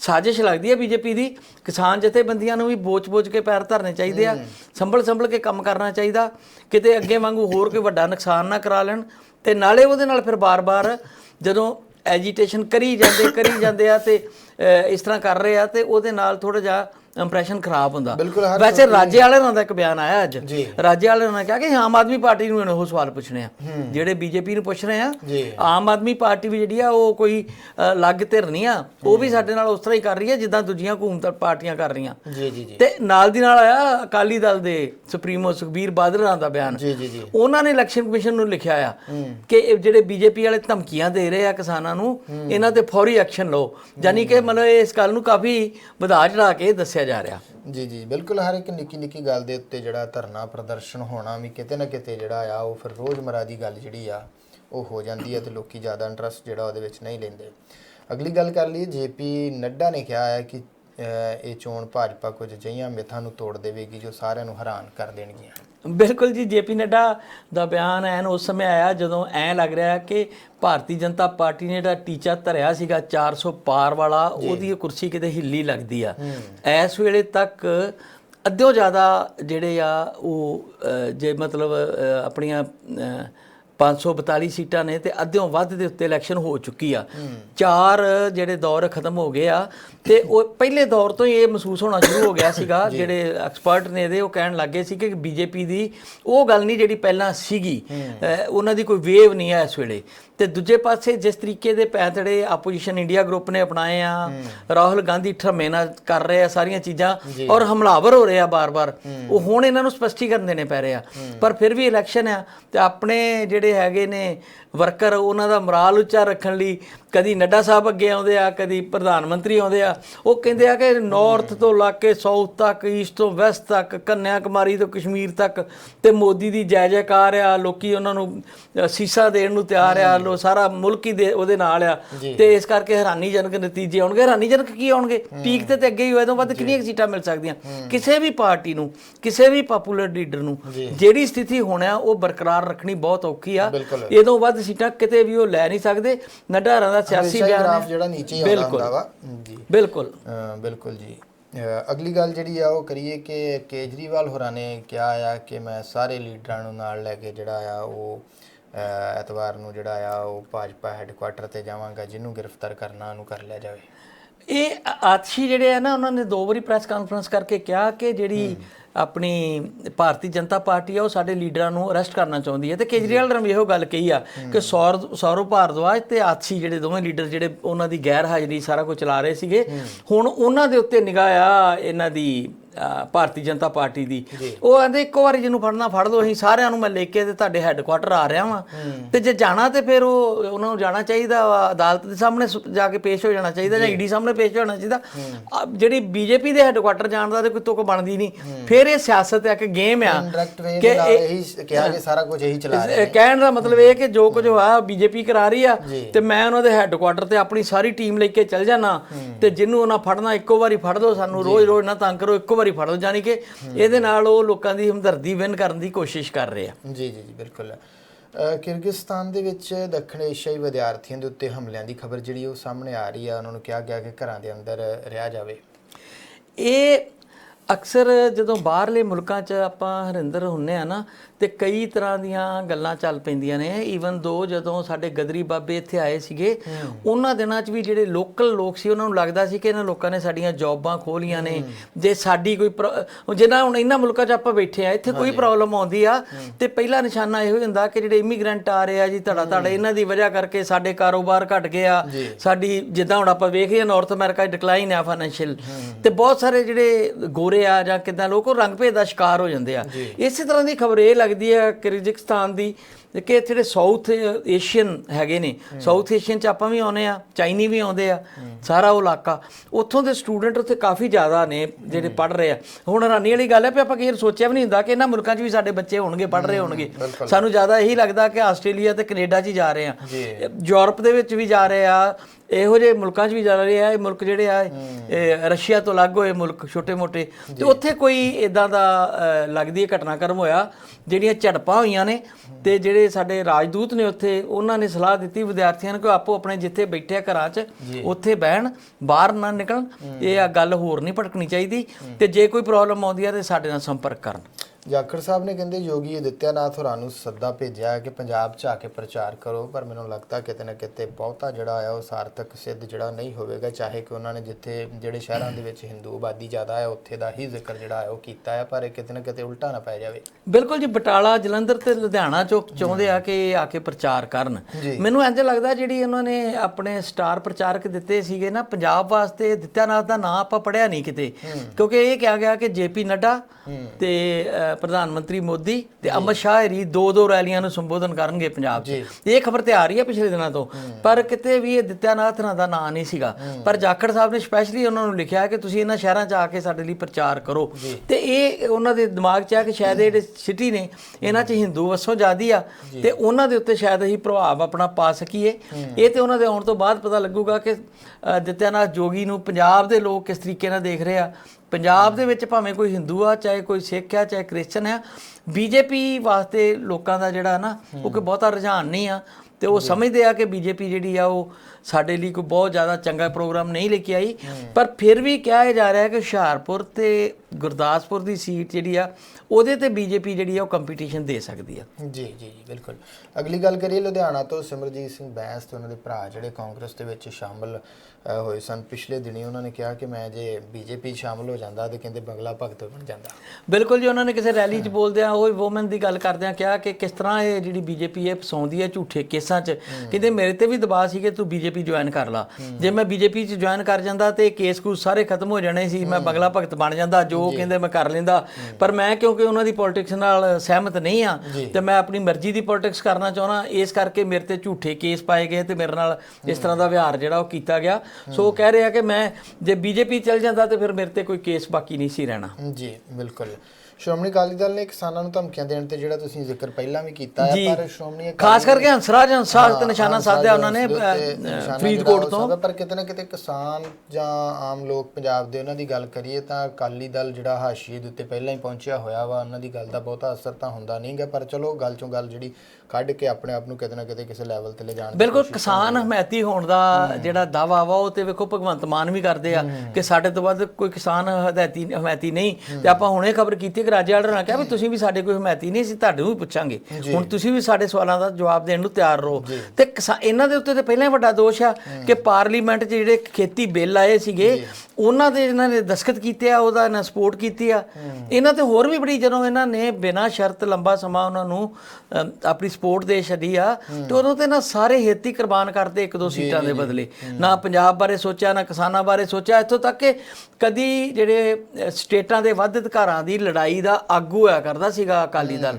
ਸਾਜ਼ਿਸ਼ ਲੱਗਦੀ ਹੈ ਬੀਜੇਪੀ ਦੀ, ਕਿਸਾਨ ਜਥੇਬੰਦੀਆਂ ਨੂੰ ਵੀ ਬੋਚ-ਬੋਚ ਕੇ ਪੈਰ ਧਰਨੇ ਚਾਹੀਦੇ ਆ ਸੰਭਲ ਸੰਭਲ ਕੇ ਕੰਮ ਕਰਨਾ ਚਾਹੀਦਾ, ਕਿਤੇ ਅੱਗੇ ਵਾਂਗੂ ਹੋਰ ਕੋਈ ਵੱਡਾ ਨੁਕਸਾਨ ਨਾ ਕਰਾ ਲੈਣ, ਤੇ ਨਾਲੇ ਉਹਦੇ ਨਾਲ ਫਿਰ ਬਾਰ-ਬਾਰ ਜਦੋਂ ਐਜੀਟੇਸ਼ਨ ਕਰੀ ਜਾਂਦੇ ਕਰੀ ਜਾਂਦੇ ਆ ਤੇ ਇਸ ਤਰ੍ਹਾਂ ਕਰ ਰਹੇ ਆ, ਤੇ ਉਹਦੇ ਨਾਲ ਥੋੜਾ ਜਿਹਾ ਇੰਪ੍ਰੈਸ਼ਨ ਖਰਾਬ ਹੁੰਦਾ। ਵੈਸੇ ਰਾਜੇ ਵਾਲਿਆਂ ਦਾ ਇੱਕ ਬਿਆਨ ਆਇਆ ਅੱਜ। ਰਾਜੇ ਵਾਲਿਆਂ ਨੇ ਕਿਹਾ ਕਿ ਆਮ ਆਦਮੀ ਪਾਰਟੀ ਨੂੰ ਇਹੋ ਸਵਾਲ ਪੁੱਛਣੇ ਆ। ਜਿਹੜੇ ਬੀਜੇਪੀ ਨੂੰ ਪੁੱਛ ਰਹੇ ਆ। ਆਮ ਆਦਮੀ ਪਾਰਟੀ ਵੀ ਜਿਹੜੀ ਆ ਉਹ ਕੋਈ ਲੱਗ ਧਿਰ ਨਹੀਂ ਆ। ਉਹ ਵੀ ਸਾਡੇ ਨਾਲ ਉਸ ਤਰ੍ਹਾਂ ਹੀ ਕਰ ਰਹੀ ਹੈ ਜਿੱਦਾਂ ਦੂਜੀਆਂ ਹਕੂਮਤ ਪਾਰਟੀਆਂ ਕਰ ਰਹੀਆਂ। ਤੇ ਨਾਲ ਦੀ ਨਾਲ ਆਇਆ ਅਕਾਲੀ ਦਲ ਦੇ ਸੁਪਰੀਮੋ ਸੁਖਬੀਰ ਬਾਦਲ ਦਾ ਬਿਆਨ। ਉਹਨਾਂ ਨੇ ਇਲੈਕਸ਼ਨ ਕਮਿਸ਼ਨ ਨੂੰ ਲਿਖਿਆ ਆ ਕਿ ਜਿਹੜੇ ਬੀਜੇਪੀ ਵਾਲੇ ਧਮਕੀਆਂ ਦੇ ਰਹੇ ਆ ਕਿਸਾਨਾਂ ਨੂੰ ਇਹਨਾਂ ਤੇ ਫੌਰੀ ਐਕਸ਼ਨ ਲਓ। ਯਾਨੀ ਕਿ ਮਤਲਬ ਇਸ ਗੱਲ ਨੂੰ ਕਾਫੀ ਵਧਾ ਚੜਾ ਕੇ ਦੱਸਿਆ ਜਾ ਰਿਹਾ। ਜੀ ਜੀ, ਬਿਲਕੁਲ ਹਰ ਇੱਕ ਨਿੱਕੀ ਨਿੱਕੀ ਗੱਲ ਦੇ ਉੱਤੇ ਜਿਹੜਾ ਧਰਨਾ ਪ੍ਰਦਰਸ਼ਨ ਹੋਣਾ ਵੀ ਕਿਤੇ ਨਾ ਕਿਤੇ ਜਿਹੜਾ ਆ, ਉਹ ਫਿਰ ਰੋਜ਼ਮਰਾ ਦੀ ਗੱਲ ਜਿਹੜੀ ਆ, ਉਹ ਹੋ ਜਾਂਦੀ ਹੈ ਤੇ ਲੋਕੀ ਜ਼ਿਆਦਾ ਇੰਟਰਸਟ ਜਿਹੜਾ ਉਹਦੇ ਵਿੱਚ ਨਹੀਂ ਲੈਂਦੇ। ਅਗਲੀ ਗੱਲ ਕਰ ਲਈਏ ਜੇਪੀ ਨੱਡਾ ਨੇ ਕਿਹਾ ਹੈ ਕਿ ਇਹ ਚੋਣ ਭਾਜਪਾ ਕੁਝ ਅਜਿਹੀਆਂ ਮਿੱਥਾਂ ਨੂੰ ਤੋੜ ਦੇਵੇਗੀ ਜੋ ਸਾਰਿਆਂ ਨੂੰ ਹੈਰਾਨ ਕਰ ਦੇਣਗੀਆਂ। ਬਿਲਕੁਲ ਜੀ ਜੇਪੀ ਨੱਡਾ ਦਾ ਬਿਆਨ ਐਨ ਉਸ ਸਮੇਂ ਆਇਆ ਜਦੋਂ ਐ ਲੱਗ ਰਿਹਾ ਕਿ ਭਾਰਤੀ ਜਨਤਾ ਪਾਰਟੀ ਨੇ ਜਿਹੜਾ ਟੀਚਾ ਧਰਿਆ ਸੀਗਾ 400 ਪਾਰ ਵਾਲਾ ਉਹਦੀ ਕੁਰਸੀ ਕਿਤੇ ਹਿੱਲੀ ਲੱਗਦੀ ਆ। ਇਸ ਵੇਲੇ ਤੱਕ ਅੱਧਿਓ ਜ਼ਿਆਦਾ ਜਿਹੜੇ ਆ ਉਹ ਜੇ ਮਤਲਬ ਆਪਣੀਆਂ 542 ਸੀਟਾਂ ਨੇ ਤੇ ਅੱਧਿਓਂ ਵੱਧ ਦੇ ਉੱਤੇ ਇਲੈਕਸ਼ਨ ਹੋ ਚੁੱਕੀ ਆ। ਚਾਰ ਜਿਹੜੇ ਦੌਰ ਖਤਮ ਹੋ ਗਏ ਆ ਤੇ ਉਹ ਪਹਿਲੇ ਦੌਰ ਤੋਂ ਹੀ ਇਹ ਮਹਿਸੂਸ ਹੋਣਾ ਸ਼ੁਰੂ ਹੋ ਗਿਆ ਸੀਗਾ। ਜਿਹੜੇ ਐਕਸਪਰਟ ਨੇ ਇਹਦੇ ਉਹ ਕਹਿਣ ਲੱਗੇ ਸੀ ਕਿ ਬੀਜੇਪੀ ਦੀ ਉਹ ਗੱਲ ਨਹੀਂ ਜਿਹੜੀ ਪਹਿਲਾਂ ਸੀਗੀ। ਉਹਨਾਂ ਦੀ ਕੋਈ ਵੇਵ ਨਹੀਂ ਹੈ ਇਸ ਵੇਲੇ। ਤੇ ਦੂਜੇ ਪਾਸੇ ਜਿਸ ਤਰੀਕੇ ਦੇ ਪੈਂਤੜੇ ਆਪੋਜੀਸ਼ਨ ਇੰਡੀਆ ਗਰੁੱਪ ਨੇ ਅਪਣਾਏ ਆ ਰਾਹੁਲ ਗਾਂਧੀ ਠਰਮੇ ਨਾਲ ਕਰ ਰਹੇ ਆ ਸਾਰੀਆਂ ਚੀਜ਼ਾਂ ਔਰ ਹਮਲਾਵਰ ਹੋ ਰਹੇ ਆ ਬਾਰ-ਬਾਰ। ਉਹ ਹੁਣ ਇਹਨਾਂ ਨੂੰ ਸਪਸ਼ਟੀਕਰਨ ਦੇਣੇ ਪੈ ਰਹੇ ਆ। ਪਰ ਫਿਰ ਵੀ ਇਲੈਕਸ਼ਨ ਆ ਤੇ ਆਪਣੇ ਜਿਹੜੇ ਹੈਗੇ ਨੇ ਵਰਕਰ ਉਹਨਾਂ ਦਾ ਮੋਰਾਲ ਉੱਚਾ ਰੱਖਣ ਲਈ ਕਦੀ ਨੱਡਾ ਸਾਹਿਬ ਅੱਗੇ ਆਉਂਦੇ ਆ ਕਦੀ ਪ੍ਰਧਾਨ ਮੰਤਰੀ ਆਉਂਦੇ ਆ। ਉਹ ਕਹਿੰਦੇ ਆ ਕਿ ਨਾਰਥ ਤੋਂ ਲਾ ਕੇ ਸਾਊਥ ਤੱਕ ਈਸਟ ਤੋਂ ਵੈਸਟ ਤੱਕ ਕੰਨਿਆ ਕੁਮਾਰੀ ਤੋਂ ਕਸ਼ਮੀਰ ਤੱਕ ਤੇ ਮੋਦੀ ਦੀ ਜੈ ਜੈਕਾਰ ਆ ਲੋਕੀ ਉਹਨਾਂ ਨੂੰ ਸੀਸਾ ਦੇਣ ਨੂੰ ਤਿਆਰ ਆ ਲੋ ਸਾਰਾ ਮੁਲਕ ਹੀ ਉਹਦੇ ਨਾਲ ਆ। ਤੇ ਇਸ ਕਰਕੇ ਹੈਰਾਨੀਜਨਕ ਨਤੀਜੇ ਆਉਣਗੇ। ਹੈਰਾਨੀਜਨਕ ਕੀ ਆਉਣਗੇ? ਪੀਕ ਤੇ ਤੇ ਅੱਗੇ ਹੀ ਹੋਏ ਤੋਂ ਵੱਧ ਕਿੰਨੀਆਂ ਸੀਟਾਂ ਮਿਲ ਸਕਦੀਆਂ? ਕਿਸੇ ਵੀ ਪਾਰਟੀ ਨੂੰ ਕਿਸੇ ਵੀ ਪਪੂਲਰ ਲੀਡਰ ਨੂੰ ਜਿਹੜੀ ਸਥਿਤੀ ਹੋਣਾ ਉਹ ਬਰਕਰਾਰ ਰੱਖਣੀ ਬਹੁਤ ਔਖੀ ਆ। ਬਿਲਕੁਲ। ਇਹਦੋਂ ਵੱਧ ਸੀਟਾਂ ਕਿਤੇ ਵੀ ਉਹ ਲੈ ਨਹੀਂ ਸਕਦੇ ਨੱਡਾ ਹਰਾਂ ਦਾ ਸਿਆਸੀ ਬਿਆਨ ਜਿਹੜਾ ਨੀਚੇ ਆਉਂਦਾ। ਹੁੰਦਾ ਵਾ। ਜੀ। ਬਿਲਕੁਲ। ਬਿਲਕੁਲ ਜੀ। ਅਗਲੀ ਗੱਲ ਜਿਹੜੀ ਆ ਉਹ ਕਰੀਏ ਕਿ ਕੇਜਰੀਵਾਲ ਹੋਰਾਂ ਨੇ ਕਿਹਾ ਆ ਕਿ ਮੈਂ ਸਾਰੇ ਲੀਡਰਾਂ ਨੂੰ ਨਾਲ ਲੈ ਕੇ ਜਿਹੜਾ ਆ ਉਹ ਐਤਵਾਰ ਨੂੰ ਜਿਹੜਾ ਆ ਉਹ ਭਾਜਪਾ ਹੈੱਡਕੁਆਟਰ ਤੇ ਜਾਵਾਂਗਾ ਜਿਹਨੂੰ ਗ੍ਰਿਫਤਾਰ ਕਰਨਾ ਉਹਨੂੰ ਕਰ ਲਿਆ ਜਾਵੇ। ਇਹ ਆਤਸ਼ੀ ਜਿਹੜੇ ਆ ਨਾ ਉਹਨਾਂ ਨੇ ਦੋ ਵਾਰੀ ਪ੍ਰੈਸ ਕਾਨਫਰੰਸ ਕਰਕੇ ਕਿਹਾ ਕਿ ਜਿਹੜੀ ਆਪਣੀ ਭਾਰਤੀ ਜਨਤਾ ਪਾਰਟੀ ਆ ਉਹ ਸਾਡੇ ਲੀਡਰਾਂ ਨੂੰ ਅਰੈਸਟ ਕਰਨਾ ਚਾਹੁੰਦੀ ਹੈ। ਤੇ ਕੇਜਰੀਵਾਲ ਨੇ ਵੀ ਇਹੋ ਗੱਲ ਕਹੀ ਆ ਕਿ ਸੌਰ ਸੌਰਵ ਭਾਰਦਵਾਜ ਤੇ ਆਤਸ਼ੀ ਜਿਹੜੇ ਦੋਵੇਂ ਲੀਡਰ ਜਿਹੜੇ ਉਹਨਾਂ ਦੀ ਗੈਰ ਹਾਜ਼ਰੀ ਸਾਰਾ ਕੁਝ ਚਲਾ ਰਹੇ ਸੀਗੇ। ਹੁਣ ਉਹਨਾਂ ਦੇ ਉੱਤੇ ਨਿਗਾਹ ਆ ਇਹਨਾਂ ਦੀ ਭਾਰਤੀ ਜਨਤਾ ਪਾਰਟੀ ਦੀ। ਉਹ ਕਹਿੰਦੇ ਇੱਕੋ ਵਾਰੀ ਜਿਹਨੂੰ ਫੜਨਾ ਫੜ ਲਓ ਅਸੀਂ ਸਾਰਿਆਂ ਨੂੰ ਮੈਂ ਲੈ ਕੇ ਤੇ ਤੁਹਾਡੇ ਹੈੱਡਕੁਆਟਰ ਆ ਰਿਹਾ ਵਾਂ। ਤੇ ਜੇ ਜਾਣਾ ਤੇ ਫਿਰ ਉਹ ਉਹਨਾਂ ਨੂੰ ਜਾਣਾ ਚਾਹੀਦਾ ਵਾ, ਅਦਾਲਤ ਦੇ ਸਾਹਮਣੇ ਜਾ ਕੇ ਪੇਸ਼ ਹੋ ਜਾਣਾ ਚਾਹੀਦਾ ਜਾਂ ਈਡੀ ਸਾਹਮਣੇ ਪੇਸ਼ ਹੋਣਾ ਚਾਹੀਦਾ। ਆ, ਜਿਹੜੀ ਬੀਜੇਪੀ ਦੇ ਹੈੱਡਕੁਆਟਰ ਜਾਣ ਦਾ ਤੇ ਕੋਈ ਤੁਕ ਬਣਦੀ ਨਹੀਂ। ਫਿਰ ਇਹ ਸਿਆਸਤ ਇੱਕ ਗੇਮ ਆ। ਕਿ ਦੇ ਇਹ- ਕਿਹਾ ਕਿ ਸਾਰਾ ਕੁਝ ਇਹੀ ਚਲਾ ਰਹੇ ਕਹਿਣ ਦਾ ਮਤਲਬ ਇਹ ਕਿ ਜੋ ਕੁਝ ਹੋਇਆ ਬੀਜੇਪੀ ਕਰਾ ਰਹੀ ਆ। ਤੇ ਮੈਂ ਉਹਨਾਂ ਦੇ ਹੈੱਡਕੁਆਟਰ ਤੇ ਆਪਣੀ ਸਾਰੀ ਟੀਮ ਲੈ ਕੇ ਚੱਲ ਜਾਣਾ ਤੇ ਜਿਹਨੂੰ ਉਹਨਾਂ ਫੜਨਾ ਇੱਕੋ ਵਾਰੀ ਫੜ ਲਓ ਸਾਨੂੰ ਰੋਜ਼-ਰੋਜ਼ ਨਾ ਤੰਗ ਕਰੋ ਇੱਕੋ ਵਾਰੀ ਫੜ ਲਓ ਜਾਨੀ ਕਿ ਇਹਦੇ ਨਾਲ ਉਹ ਲੋਕਾਂ ਦੀ ਹਮਦਰਦੀ ਵਿਨ ਕਰਨ ਦੀ ਕੋਸ਼ਿਸ਼ ਕਰ ਰਹੇ ਆ। ਜੀ ਜੀ ਜੀ ਬਿਲਕੁਲ। ਕਿਰਗਿਸਤਾਨ ਦੇ ਵਿੱਚ ਦੱਖਣ ਏਸ਼ੀਆਈ ਵਿਦਿਆਰਥੀਆਂ ਦੇ ਉੱਤੇ ਹਮਲਿਆਂ ਦੀ ਖਬਰ ਜਿਹੜੀ ਉਹ ਸਾਹਮਣੇ ਆ ਰਹੀ ਆ ਉਹਨਾਂ ਨੂੰ ਕਿਹਾ ਗਿਆ ਕਿ ਘਰਾਂ ਦੇ ਅੰਦਰ ਰਿਹਾ ਜਾਵੇ। ਇਹ ਅਕਸਰ ਜਦੋਂ ਬਾਹਰਲੇ ਮੁਲਕਾਂ 'ਚ ਆਪਾਂ ਹਰਿੰਦਰ ਹੁੰਨੇ ਆ ਨਾ ਤੇ ਕਈ ਤਰ੍ਹਾਂ ਦੀਆਂ ਗੱਲਾਂ ਚੱਲ ਪੈਂਦੀਆਂ ਨੇ। ਈਵਨ ਦੋ ਜਦੋਂ ਸਾਡੇ ਗਦਰੀ ਬਾਬੇ ਇੱਥੇ ਆਏ ਸੀਗੇ ਉਹਨਾਂ ਦਿਨਾਂ 'ਚ ਵੀ ਜਿਹੜੇ ਲੋਕਲ ਲੋਕ ਸੀ ਉਹਨਾਂ ਨੂੰ ਲੱਗਦਾ ਸੀ ਕਿ ਇਹਨਾਂ ਲੋਕਾਂ ਨੇ ਸਾਡੀਆਂ ਜੌਬਾਂ ਖੋਲੀਆਂ ਨੇ। ਜੇ ਸਾਡੀ ਕੋਈ ਜਿੱਦਾਂ ਹੁਣ ਇਹਨਾਂ ਮੁਲਕਾਂ 'ਚ ਆਪਾਂ ਬੈਠੇ ਆ ਇੱਥੇ ਕੋਈ ਪ੍ਰੋਬਲਮ ਆਉਂਦੀ ਆ ਤੇ ਪਹਿਲਾ ਨਿਸ਼ਾਨਾ ਇਹੋ ਹੀ ਹੁੰਦਾ ਕਿ ਜਿਹੜੇ ਇਮੀਗ੍ਰੈਂਟ ਆ ਰਹੇ ਆ ਜੀ ਧੜਾ ਧੜ ਇਹਨਾਂ ਦੀ ਵਜ੍ਹਾ ਕਰਕੇ ਸਾਡੇ ਕਾਰੋਬਾਰ ਘਟ ਗਿਆ। ਸਾਡੀ ਜਿੱਦਾਂ ਹੁਣ ਆਪਾਂ ਵੇਖ ਰਹੇ ਹਾਂ ਨਾਰਥ ਅਮਰੀਕਾ ਡਿਕਲਾਈਨ ਆ ਫਾਈਨੈਂਸ਼ੀਅਲ ਤੇ ਬਹੁਤ ਸਾਰੇ ਜਿਹੜੇ ਗੋਰੇ ਆ ਜਾਂ ਕਿਦਾਂ ਲੋਕ ਉਹ ਰੰਗ ਭੇਦ ਦਾ ਸ਼ਿਕਾਰ ਹੋ ਜਾਂਦੇ ਆ। ਇਸੇ ਤਰ੍ਹਾਂ ਦੀ ਖਬਰ ਇਹ ਲੱਗਦੀ ਹੈ ਕਿਰਗਿਜ਼ਸਤਾਨ ਦੀ ਕਿ ਜਿਹੜੇ ਸਾਊਥ ਏਸ਼ੀਅਨ ਹੈਗੇ ਨੇ ਸਾਊਥ ਏਸ਼ੀਅਨ ਚ ਆਪਾਂ ਵੀ ਆਉਨੇ ਆ ਚਾਈਨੀ ਵੀ ਆਉਂਦੇ ਆ ਸਾਰਾ ਉਹ ਇਲਾਕਾ। ਉੱਥੋਂ ਦੇ ਸਟੂਡੈਂਟ ਉੱਥੇ ਕਾਫੀ ਜ਼ਿਆਦਾ ਨੇ ਜਿਹੜੇ ਪੜ ਰਹੇ ਆ। ਹੁਣ ਹੈਰਾਨੀ ਵਾਲੀ ਗੱਲ ਹੈ ਕਿ ਆਪਾਂ ਕਈ ਵਾਰ ਸੋਚਿਆ ਵੀ ਨਹੀਂ ਹੁੰਦਾ ਕਿ ਇਹਨਾਂ ਮੁਲਕਾਂ 'ਚ ਵੀ ਸਾਡੇ ਬੱਚੇ ਹੋਣਗੇ ਪੜ ਰਹੇ ਹੋਣਗੇ। ਸਾਨੂੰ ਜ਼ਿਆਦਾ ਇਹੀ ਲੱਗਦਾ ਕਿ ਆਸਟ੍ਰੇਲੀਆ ਤੇ ਕੈਨੇਡਾ 'ਚ ਹੀ ਜਾ ਰਹੇ ਆ। ਯੂਰਪ ਦੇ ਵਿੱਚ ਵੀ ਜਾ ਰਹੇ ਆ ਇਹੋ ਜਿਹੇ ਮੁਲਕਾਂ 'ਚ ਵੀ ਜਾ ਰਹੇ ਆ ਇਹ ਮੁਲਕ ਜਿਹੜੇ ਆ ਇਹ ਰਸ਼ੀਆ ਤੋਂ ਅਲੱਗ ਹੋਏ ਮੁਲਕ ਛੋਟੇ-ਮੋਟੇ ਤੇ ਉੱਥੇ ਕੋਈ ਇਦਾਂ ਦਾ ਲੱਗਦੀ ਹੈ ਘਟਨਾਕ੍ਰਮ ਹੋਇਆ ਜਿਹੜੀਆਂ ਝੜਪਾਂ ਹੋਈਆਂ ਨੇ ਤੇ ਜਿਹੜੇ ਸਾਡੇ ਰਾਜਦੂਤ ਨੇ ਉੱਥੇ ਉਹਨਾਂ ਨੇ ਸਲਾਹ ਦਿੱਤੀ ਵਿਦਿਆਰਥੀਆਂ ਨੂੰ ਕਿ ਆਪੋ ਆਪਣੇ ਜਿੱਥੇ ਬੈਠੇ ਆ ਘਰਾਂ 'ਚ ਉੱਥੇ ਬਹਿਣ ਬਾਹਰ ਨਾ ਨਿਕਲਣ। ਇਹ ਆ ਗੱਲ ਹੋਰ ਨਹੀਂ ਭਟਕਣੀ ਚਾਹੀਦੀ। ਤੇ ਜੇ ਕੋਈ ਪ੍ਰੋਬਲਮ ਆਉਂਦੀ ਆ ਤੇ ਸਾਡੇ ਨਾਲ ਸੰਪਰਕ ਕਰਨ। ਜਾਖੜ ਸਾਹਿਬ ਨੇ ਕਹਿੰਦੇ ਯੋਗੀ ਅਦਿੱਤਿਆਨਾਥ ਹੋਰਾਂ ਨੂੰ ਸੱਦਾ ਭੇਜਿਆ ਕਿ ਪੰਜਾਬ 'ਚ ਆ ਕੇ ਪ੍ਰਚਾਰ ਕਰੋ ਪਰ ਮੈਨੂੰ ਲੱਗਦਾ ਕਿਤੇ ਨਾ ਕਿਤੇ ਬਹੁਤਾ ਜਿਹੜਾ ਆ ਉਹ ਸਾਰਥਕ ਸਿੱਧ ਜਿਹੜਾ ਨਹੀਂ ਹੋਵੇਗਾ ਚਾਹੇ ਕਿ ਉਹਨਾਂ ਨੇ ਜਿੱਥੇ ਜਿਹੜੇ ਸ਼ਹਿਰਾਂ ਦੇ ਵਿੱਚ ਹਿੰਦੂ ਆਬਾਦੀ ਜ਼ਿਆਦਾ ਹੈ ਉੱਥੇ ਦਾ ਹੀ ਜ਼ਿਕਰ ਜਿਹੜਾ ਹੈ ਉਹ ਕੀਤਾ ਹੈ ਪਰ ਇਹ ਕਿਤੇ ਨਾ ਕਿਤੇ ਉਲਟਾ ਨਾ ਪੈ ਜਾਵੇ। ਬਿਲਕੁਲ ਜੀ ਬਟਾਲਾ ਜਲੰਧਰ ਤੇ ਲੁਧਿਆਣਾ ਚੋਂ ਚਾਹੁੰਦੇ ਆ ਕਿ ਆ ਕੇ ਪ੍ਰਚਾਰ ਕਰਨ। ਮੈਨੂੰ ਇੰਜ ਲੱਗਦਾ ਜਿਹੜੀ ਉਹਨਾਂ ਨੇ ਆਪਣੇ ਸਟਾਰ ਪ੍ਰਚਾਰਕ ਦਿੱਤੇ ਸੀਗੇ ਨਾ ਪੰਜਾਬ ਵਾਸਤੇ ਦਿੱਤਿਆਨਾਥ ਦਾ ਨਾਂ ਆਪਾਂ ਪੜਿਆ ਨਹੀਂ ਕਿਤੇ। ਕਿਉਂਕਿ ਇਹ ਕਿਹਾ ਗਿਆ ਕਿ ਜੇਪੀ ਨੱਡਾ ਤੇ ਪ੍ਰਧਾਨ ਮੰਤਰੀ ਮੋਦੀ ਤੇ ਅਮਿਤ ਸ਼ਾਹ ਹਰੀ ਦੋ ਦੋ ਰੈਲੀਆਂ ਨੂੰ ਸੰਬੋਧਨ ਕਰਨਗੇ ਪੰਜਾਬ 'ਚ। ਇਹ ਖਬਰ ਤੇ ਆ ਰਹੀ ਹੈ ਪਿਛਲੇ ਦਿਨਾਂ ਤੋਂ। ਪਰ ਕਿਤੇ ਵੀ ਇਹ ਦਿੱਤਿਆਨਾਥ ਨਾਂ ਦਾ ਨਾਂ ਨਹੀਂ ਸੀਗਾ। ਪਰ ਜਾਖੜ ਸਾਹਿਬ ਨੇ ਸਪੈਸ਼ਲੀ ਉਹਨਾਂ ਨੂੰ ਲਿਖਿਆ ਕਿ ਤੁਸੀਂ ਇਹਨਾਂ ਸ਼ਹਿਰਾਂ 'ਚ ਆ ਕੇ ਸਾਡੇ ਲਈ ਪ੍ਰਚਾਰ ਕਰੋ। ਤੇ ਇਹ ਉਹਨਾਂ ਦੇ ਦਿਮਾਗ 'ਚ ਆ ਕਿ ਸ਼ਾਇਦ ਇਹ ਜਿਹੜੇ ਸਿਟੀ ਨੇ ਇਹਨਾਂ 'ਚ ਹਿੰਦੂ ਵਸੋਂ ਜ਼ਿਆਦੀ ਆ। ਤੇ ਉਹਨਾਂ ਦੇ ਉੱਤੇ ਸ਼ਾਇਦ ਅਸੀਂ ਪ੍ਰਭਾਵ ਆਪਣਾ ਪਾ ਸਕੀਏ। ਇਹ ਤੇ ਉਹਨਾਂ ਦੇ ਆਉਣ ਤੋਂ ਬਾਅਦ ਪਤਾ ਲੱਗੂਗਾ ਕਿ ਦਿੱਤਿਆਨਾਥ ਜੋਗੀ ਨੂੰ ਪੰਜਾਬ ਦੇ ਲੋਕ ਕਿਸ ਤਰੀਕੇ ਨਾਲ ਦੇਖ ਰਹੇ ਆ। ਪੰਜਾਬ ਦੇ ਵਿੱਚ ਭਾਵੇਂ ਕੋਈ ਹਿੰਦੂ ਆ ਚਾਹੇ ਕੋਈ ਸਿੱਖ ਆ ਚਾਹੇ ਕ੍ਰਿਸਚਨ ਆ ਬੀਜੇਪੀ ਵਾਸਤੇ ਲੋਕਾਂ ਦਾ ਜਿਹੜਾ ਨਾ ਉਹ ਕੋਈ ਬਹੁਤਾ ਰੁਝਾਨ ਨਹੀਂ ਆ। ਤੇ ਉਹ ਸਮਝਦੇ ਆ ਕਿ ਬੀਜੇਪੀ ਜਿਹੜੀ ਆ ਉਹ ਸਾਡੇ ਲਈ ਕੋਈ ਬਹੁਤ ਜ਼ਿਆਦਾ ਚੰਗਾ ਪ੍ਰੋਗਰਾਮ ਨਹੀਂ ਲੈ ਕੇ ਆਈ। ਪਰ ਫਿਰ ਵੀ ਕਿਹਾ ਜਾ ਰਿਹਾ ਹੈ ਕਿ ਹੁਸ਼ਿਆਰਪੁਰ ਤੇ ਗੁਰਦਾਸਪੁਰ ਦੀ ਸੀਟ ਜਿਹੜੀ ਆ ਉਹਦੇ ਤੇ ਬੀਜੇਪੀ ਜਿਹੜੀ ਆ ਉਹ ਕੰਪੀਟੀਸ਼ਨ ਦੇ ਸਕਦੀ ਆ। ਜੀ ਜੀ ਜੀ ਬਿਲਕੁਲ। ਅਗਲੀ ਗੱਲ ਕਰੀਏ ਲੁਧਿਆਣਾ ਤੋਂ ਸਿਮਰਜੀਤ ਸਿੰਘ ਬੈਂਸ ਤੇ ਉਹਨਾਂ ਦੇ ਭਰਾ ਜਿਹੜੇ ਕਾਂਗਰਸ ਦੇ ਵਿੱਚ ਸ਼ਾਮਲ ਹੋਏ ਸਨ ਪਿਛਲੇ ਦਿਨੀ ਉਹਨਾਂ ਨੇ ਕਿਹਾ ਕਿ ਮੈਂ ਜੇ ਬੀਜੇਪੀ ਸ਼ਾਮਲ ਹੋ ਜਾਂਦਾ ਤੇ ਕਹਿੰਦੇ ਬੰਗਲਾ ਭਗਤ ਬਣ ਜਾਂਦਾ। ਬਿਲਕੁਲ ਜੀ ਉਹਨਾਂ ਨੇ ਕਿਸੇ ਰੈਲੀ 'ਚ ਬੋਲਦਿਆਂ ਉਹ ਵੂਮਨ ਦੀ ਗੱਲ ਕਰਦਿਆਂ ਕਿਹਾ ਕਿ ਕਿਸ ਤਰ੍ਹਾਂ ਇਹ ਜਿਹੜੀ ਬੀਜੇਪੀ ਇਹ ਫਸਾਉਂਦੀ ਹੈ ਝੂਠੇ ਕੇਸਾਂ 'ਚ। ਕਹਿੰਦੇ ਮੇਰੇ ਤੇ ਵੀ ਦਬਾਅ ਸੀ ਕਿ ਤੂੰ ਬੀਜੇਪੀ ਜੁਆਇਨ ਕਰ ਲਾ। ਜੇ ਮੈਂ ਬੀਜੇਪੀ 'ਚ ਜੁਆਇਨ ਕਰ ਜਾਂਦਾ ਤੇ ਕੇਸ ਕੂਸ ਸਾਰੇ ਖਤਮ ਹੋ ਜਾਣੇ ਸੀ ਮੈਂ ਬੰਗਲਾ ਭਗਤ ਬਣ ਜਾਂਦਾ ਜੋ ਕਹਿੰਦੇ ਮੈਂ ਕਰ ਲੈਂਦਾ। ਪਰ ਮੈਂ ਕਿਉਂਕਿ ਉਹਨਾਂ ਦੀ ਪੋਲਿਟਿਕਸ ਨਾਲ ਸਹਿਮਤ ਨਹੀਂ ਆ ਤੇ ਮੈਂ ਆਪਣੀ ਮਰਜ਼ੀ ਦੀ ਪੋਲਿਟਿਕਸ ਕਰਨਾ ਚਾਹੁੰਦਾ ਇਸ ਕਰਕੇ ਮੇਰੇ ਤੇ ਝੂਠੇ ਕੇਸ ਪਾਏ ਗਏ ਤੇ ਮੇਰੇ ਨਾਲ ਇਸ ਤਰ੍ਹਾਂ ਦਾ ਵਿਹਾਰ ਜਿਹੜਾ ਉਹ ਕੀਤਾ ਗਿਆ। ਸੋ ਉਹ ਕਹਿ ਰਿਹਾ ਕਿ ਮੈਂ ਜੇ ਬੀਜੇਪੀ ਚਲ ਜਾਂਦਾ ਤੇ ਫਿਰ ਮੇਰੇ ਤੇ ਕੋਈ ਕੇਸ ਬਾਕੀ ਨਹੀਂ ਸੀ ਰਹਿਣਾ। ਜੀ ਬਿਲਕੁਲ। ਸ਼੍ਰੋਮਣੀ ਅਕਾਲੀ ਦਲ ਨੇ ਕਿਸਾਨਾਂ ਨੂੰ ਧਮਕੀਆਂ ਦੇਣ ਤੇ ਜਿਹੜਾ ਤੁਸੀਂ ਜ਼ਿਕਰ ਪਹਿਲਾਂ ਵੀ ਕੀਤਾ ਹੈ ਪਰ ਸ਼੍ਰੋਮਣੀ ਅਕਾਲੀ ਖਾਸ ਕਰਕੇ ਹੰਸਰਾਜ ਹੰਸਾਜ ਤੇ ਨਿਸ਼ਾਨਾ ਸਾਧਿਆ ਉਹਨਾਂ ਨੇ ਦੇ ਉੱਤੇ ਅ, ਨਿਸ਼ਾਨਾ ਫਰੀਦਕੋਟ ਜਿਹੜਾ ਤੋਂ। ਪਰ ਕਿਤੇ ਨਾ ਕਿਤੇ ਕਿਸਾਨ ਜਾਂ ਆਮ ਲੋਕ ਪੰਜਾਬ ਦੇ ਉਹਨਾਂ ਦੀ ਗੱਲ ਕਰੀਏ ਤਾਂ ਅਕਾਲੀ ਦਲ ਜਿਹੜਾ ਹਾਸ਼ੀਏ ਦੇ ਉੱਤੇ ਪਹਿਲਾਂ ਹੀ ਪਹੁੰਚਿਆ ਹੋਇਆ ਵਾ ਉਹਨਾਂ ਦੀ ਗੱਲ ਦਾ ਬਹੁਤਾ ਅਸਰ ਤਾਂ ਹੁੰਦਾ ਨਹੀਂਗਾ ਪਰ ਚਲੋ ਗੱਲ ਚੋਂ ਗੱਲ ਜਿਹੜੀ ਕੱਢ ਕੇ ਆਪਣੇ ਆਪ ਨੂੰ ਕਿਤੇ ਨਾ ਕਿਤੇ ਕਿਸੇ ਲੈਵਲ ਤੇ ਲੈ ਜਾਣ ਦੀ ਬਿਲਕੁਲ ਕਿਸਾਨ ਹਮਾਇਤੀ ਹੋਣ ਦਾ ਜਿਹੜਾ ਦਾਵਾ ਵਾ ਉਹ ਤੇ ਵੇਖੋ ਭਗਵੰਤ ਮਾਨ ਵੀ ਕਰਦੇ ਆ ਕਿ ਸਾਡੇ ਤੋਂ ਵੱਧ ਕੋਈ ਕਿਸਾਨ ਹਦਾਇਤੀ ਹਮਾਇਤੀ ਨਹੀਂ। ਤੇ ਆਪਾਂ ਹੁਣੇ ਖਬਰ ਕੀਤੀ ਕਿ ਸਿੰਘ ਰਾਜੇਵਾਲ ਨਾਲ ਕਿਹਾ ਵੀ ਤੁਸੀਂ ਵੀ ਸਾਡੇ ਕੋਈ ਹਮਾਇਤੀ ਨਹੀਂ ਅਸੀਂ ਤੁਹਾਡੇ ਨੂੰ ਵੀ ਪੁੱਛਾਂਗੇ। ਹੁਣ ਤੁਸੀਂ ਵੀ ਸਾਡੇ ਸਵਾਲਾਂ ਦਾ ਜਵਾਬ ਦੇਣ ਨੂੰ ਤਿਆਰ ਰਹੋ। ਤੇ ਇਹਨਾਂ ਦੇ ਉੱਤੇ ਤੇ ਪਹਿਲਾਂ ਹੀ ਵੱਡਾ ਦੋਸ਼ ਆ ਕਿ ਪਾਰਲੀਮੈਂਟ 'ਚ ਜਿਹੜੇ ਖੇਤੀ ਬਿੱਲ ਆਏ ਸੀਗੇ ਉਹਨਾਂ ਦੇ ਇਹਨਾਂ ਨੇ ਦਸਖਤ ਕੀਤੇ ਆ ਉਹਦਾ ਇਹਨਾਂ ਸਪੋਰਟ ਕੀਤੀ ਆ। ਇਹਨਾਂ ਤੇ ਹੋਰ ਵੀ ਬੜੀ ਜਦੋਂ ਇਹਨਾਂ ਨੇ ਬਿਨਾਂ ਸ਼ਰਤ ਲੰਬਾ ਸਮਾਂ ਉਹਨਾਂ ਨੂੰ ਆਪਣੀ ਸਪੋਰਟ ਦੇ ਛੱਡੀ ਆ ਤੇ ਉਦੋਂ ਤੇ ਨਾ ਸਾਰੇ ਹਿੱਤ ਕੁਰਬਾਨ ਕਰਦੇ ਇੱਕ ਦੋ ਸੀਟਾਂ ਦੇ ਬਦਲੇ। ਨਾ ਪੰਜਾਬ ਬਾਰੇ ਸੋਚਿਆ ਨਾ ਕਿਸਾਨਾਂ ਬਾਰੇ ਸੋਚਿਆ। ਇੱਥੋਂ ਤੱਕ ਕਿ ਕਦੀ ਜਿਹੜੇ ਸਟੇਟਾਂ ਦੇ ਵੱਧ ਅਧਿਕਾਰਾਂ ਦੀ ਲੜਾਈ ਦਾ ਆਗੂ ਹੋਇਆ ਕਰਦਾ ਸੀਗਾ ਅਕਾਲੀ ਦਲ।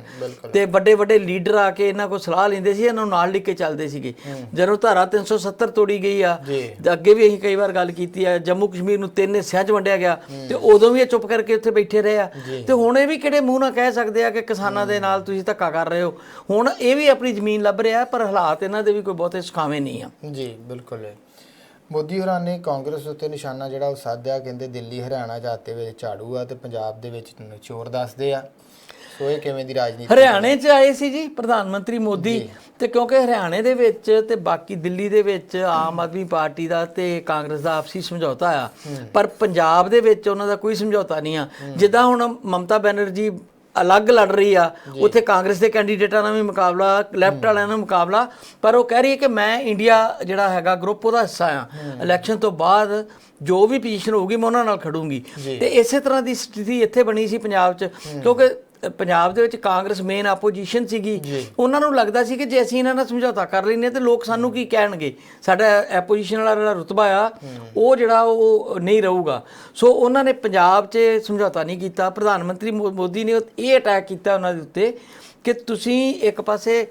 ਤੇ ਵੱਡੇ ਵੱਡੇ ਲੀਡਰ ਆ ਕੇ ਇਹਨਾਂ ਕੋਲ ਸਲਾਹ ਲੈਂਦੇ ਸੀ ਇਹਨਾਂ ਨੂੰ ਨਾਲ ਲਿਖ ਕੇ ਚੱਲਦੇ ਸੀਗੇ। ਜਦੋਂ ਧਾਰਾ 370 ਤੋੜੀ ਗਈ ਆ। ਤੇ ਅੱਗੇ ਵੀ ਅਸੀਂ ਕਈ ਵਾਰ ਗੱਲ ਕੀਤੀ ਆ ਜੰਮੂ ਕਸ਼ਮੀਰ ਨੂੰ ਤਿੰਨ ਹਿੱਸਿਆਂ 'ਚ ਵੰਡਿਆ ਗਿਆ ਤੇ ਉਦੋਂ ਵੀ ਇਹ ਚੁੱਪ ਕਰਕੇ ਉੱਥੇ ਬੈਠੇ ਰਹੇ ਆ। ਤੇ ਹੁਣ ਇਹ ਵੀ ਕਿਹੜੇ ਮੂੰਹ ਨਾਲ ਕਹਿ ਸਕਦੇ ਆ ਕਿ ਕਿਸਾਨਾਂ ਦੇ ਨਾਲ ਤੁਸੀਂ ਧੱਕਾ ਕਰ ਰਹੇ ਹੋ। ਹੁਣ ਇਹ ਵੀ ਆਪਣੀ ਜ਼ਮੀਨ ਲੱਭ ਰਿਹਾ ਪਰ ਹਾਲਾਤ ਇਹਨਾਂ ਦੇ ਵੀ ਕੋਈ ਬਹੁਤੇ ਸੁਖਾਵੇਂ ਨਹੀਂ ਆ। ਜੀ ਬਿਲਕੁਲ। ਮੋਦੀ ਹੋਰਾਂ ਨੇ ਕਾਂਗਰਸ ਉੱਤੇ ਨਿਸ਼ਾਨਾ ਜਿਹੜਾ ਉਹ ਸਾਧਿਆ ਕਹਿੰਦੇ ਦਿੱਲੀ ਹਰਿਆਣਾ ਜਾਤੇ ਵਿੱਚ ਝਾੜੂ ਆ ਤੇ ਪੰਜਾਬ ਦੇ ਵਿੱਚ ਚੋਰ ਦੱਸਦੇ ਆ। ਸੋ ਇਹ ਕਿਵੇਂ ਦੀ ਰਾਜਨੀਤੀ ਹਰਿਆਣੇ 'ਚ ਆਏ ਸੀ ਜੀ ਪ੍ਰਧਾਨ ਮੰਤਰੀ ਮੋਦੀ ਤੇ ਕਿਉਂਕਿ ਹਰਿਆਣੇ ਦੇ ਵਿੱਚ ਤੇ ਬਾਕੀ ਦਿੱਲੀ ਦੇ ਵਿੱਚ ਆਮ ਆਦਮੀ ਪਾਰਟੀ ਦਾ ਤੇ ਕਾਂਗਰਸ ਦਾ ਆਪਸੀ ਸਮਝੌਤਾ ਆ। ਪਰ ਪੰਜਾਬ ਦੇ ਵਿੱਚ ਉਹਨਾਂ ਦਾ ਕੋਈ ਸਮਝੌਤਾ ਨਹੀਂ ਆ। ਜਿੱਦਾਂ ਹੁਣ ਮਮਤਾ ਬੈਨਰਜੀ ਅਲੱਗ ਲੜ ਰਹੀ ਆ। ਉੱਥੇ ਕਾਂਗਰਸ ਦੇ ਕੈਂਡੀਡੇਟਾਂ ਨਾਲ ਵੀ ਮੁਕਾਬਲਾ ਲੈਫਟ ਵਾਲਿਆਂ ਨਾਲ ਮੁਕਾਬਲਾ। ਪਰ ਉਹ ਕਹਿ ਰਹੀ ਹੈ ਕਿ ਮੈਂ ਇੰਡੀਆ ਜਿਹੜਾ ਹੈਗਾ ਗਰੁੱਪ ਉਹਦਾ ਹਿੱਸਾ ਆ। ਇਲੈਕਸ਼ਨ ਤੋਂ ਬਾਅਦ ਜੋ ਵੀ ਪੋਜੀਸ਼ਨ ਹੋਊਗੀ ਮੈਂ ਉਹਨਾਂ ਨਾਲ ਖੜੂੰਗੀ। ਤੇ ਇਸੇ ਤਰ੍ਹਾਂ ਦੀ ਸਥਿਤੀ ਇੱਥੇ ਬਣੀ ਸੀ ਪੰਜਾਬ 'ਚ। ਕਿਉਂਕਿ ਪੰਜਾਬ ਦੇ ਵਿੱਚ ਕਾਂਗਰਸ ਮੇਨ ਆਪੋਜੀਸ਼ਨ ਸੀਗੀ। ਉਹਨਾਂ ਨੂੰ ਲੱਗਦਾ ਸੀ ਕਿ ਜੇ ਅਸੀਂ ਇਹਨਾਂ ਨਾਲ ਸਮਝੌਤਾ ਕਰ ਲੈਨੇ ਤੇ ਲੋਕ ਸਾਨੂੰ ਕੀ ਕਹਿਣਗੇ? ਸਾਡਾ ਆਪੋਜੀਸ਼ਨ ਵਾਲਾ ਜਿਹੜਾ ਰੁਤਬਾ ਆ ਉਹ ਜਿਹੜਾ ਉਹ ਨਹੀਂ ਰਹੂਗਾ। ਸੋ ਉਹਨਾਂ ਨੇ ਪੰਜਾਬ 'ਚ ਸਮਝੌਤਾ ਨਹੀਂ ਕੀਤਾ। ਪ੍ਰਧਾਨ ਮੰਤਰੀ ਮੋਦੀ ਨੇ ਇਹ ਅਟੈਕ ਕੀਤਾ ਉਹਨਾਂ ਦੇ ਉੱਤੇ ਕਿ ਤੁਸੀਂ ਇੱਕ ਪਾਸੇ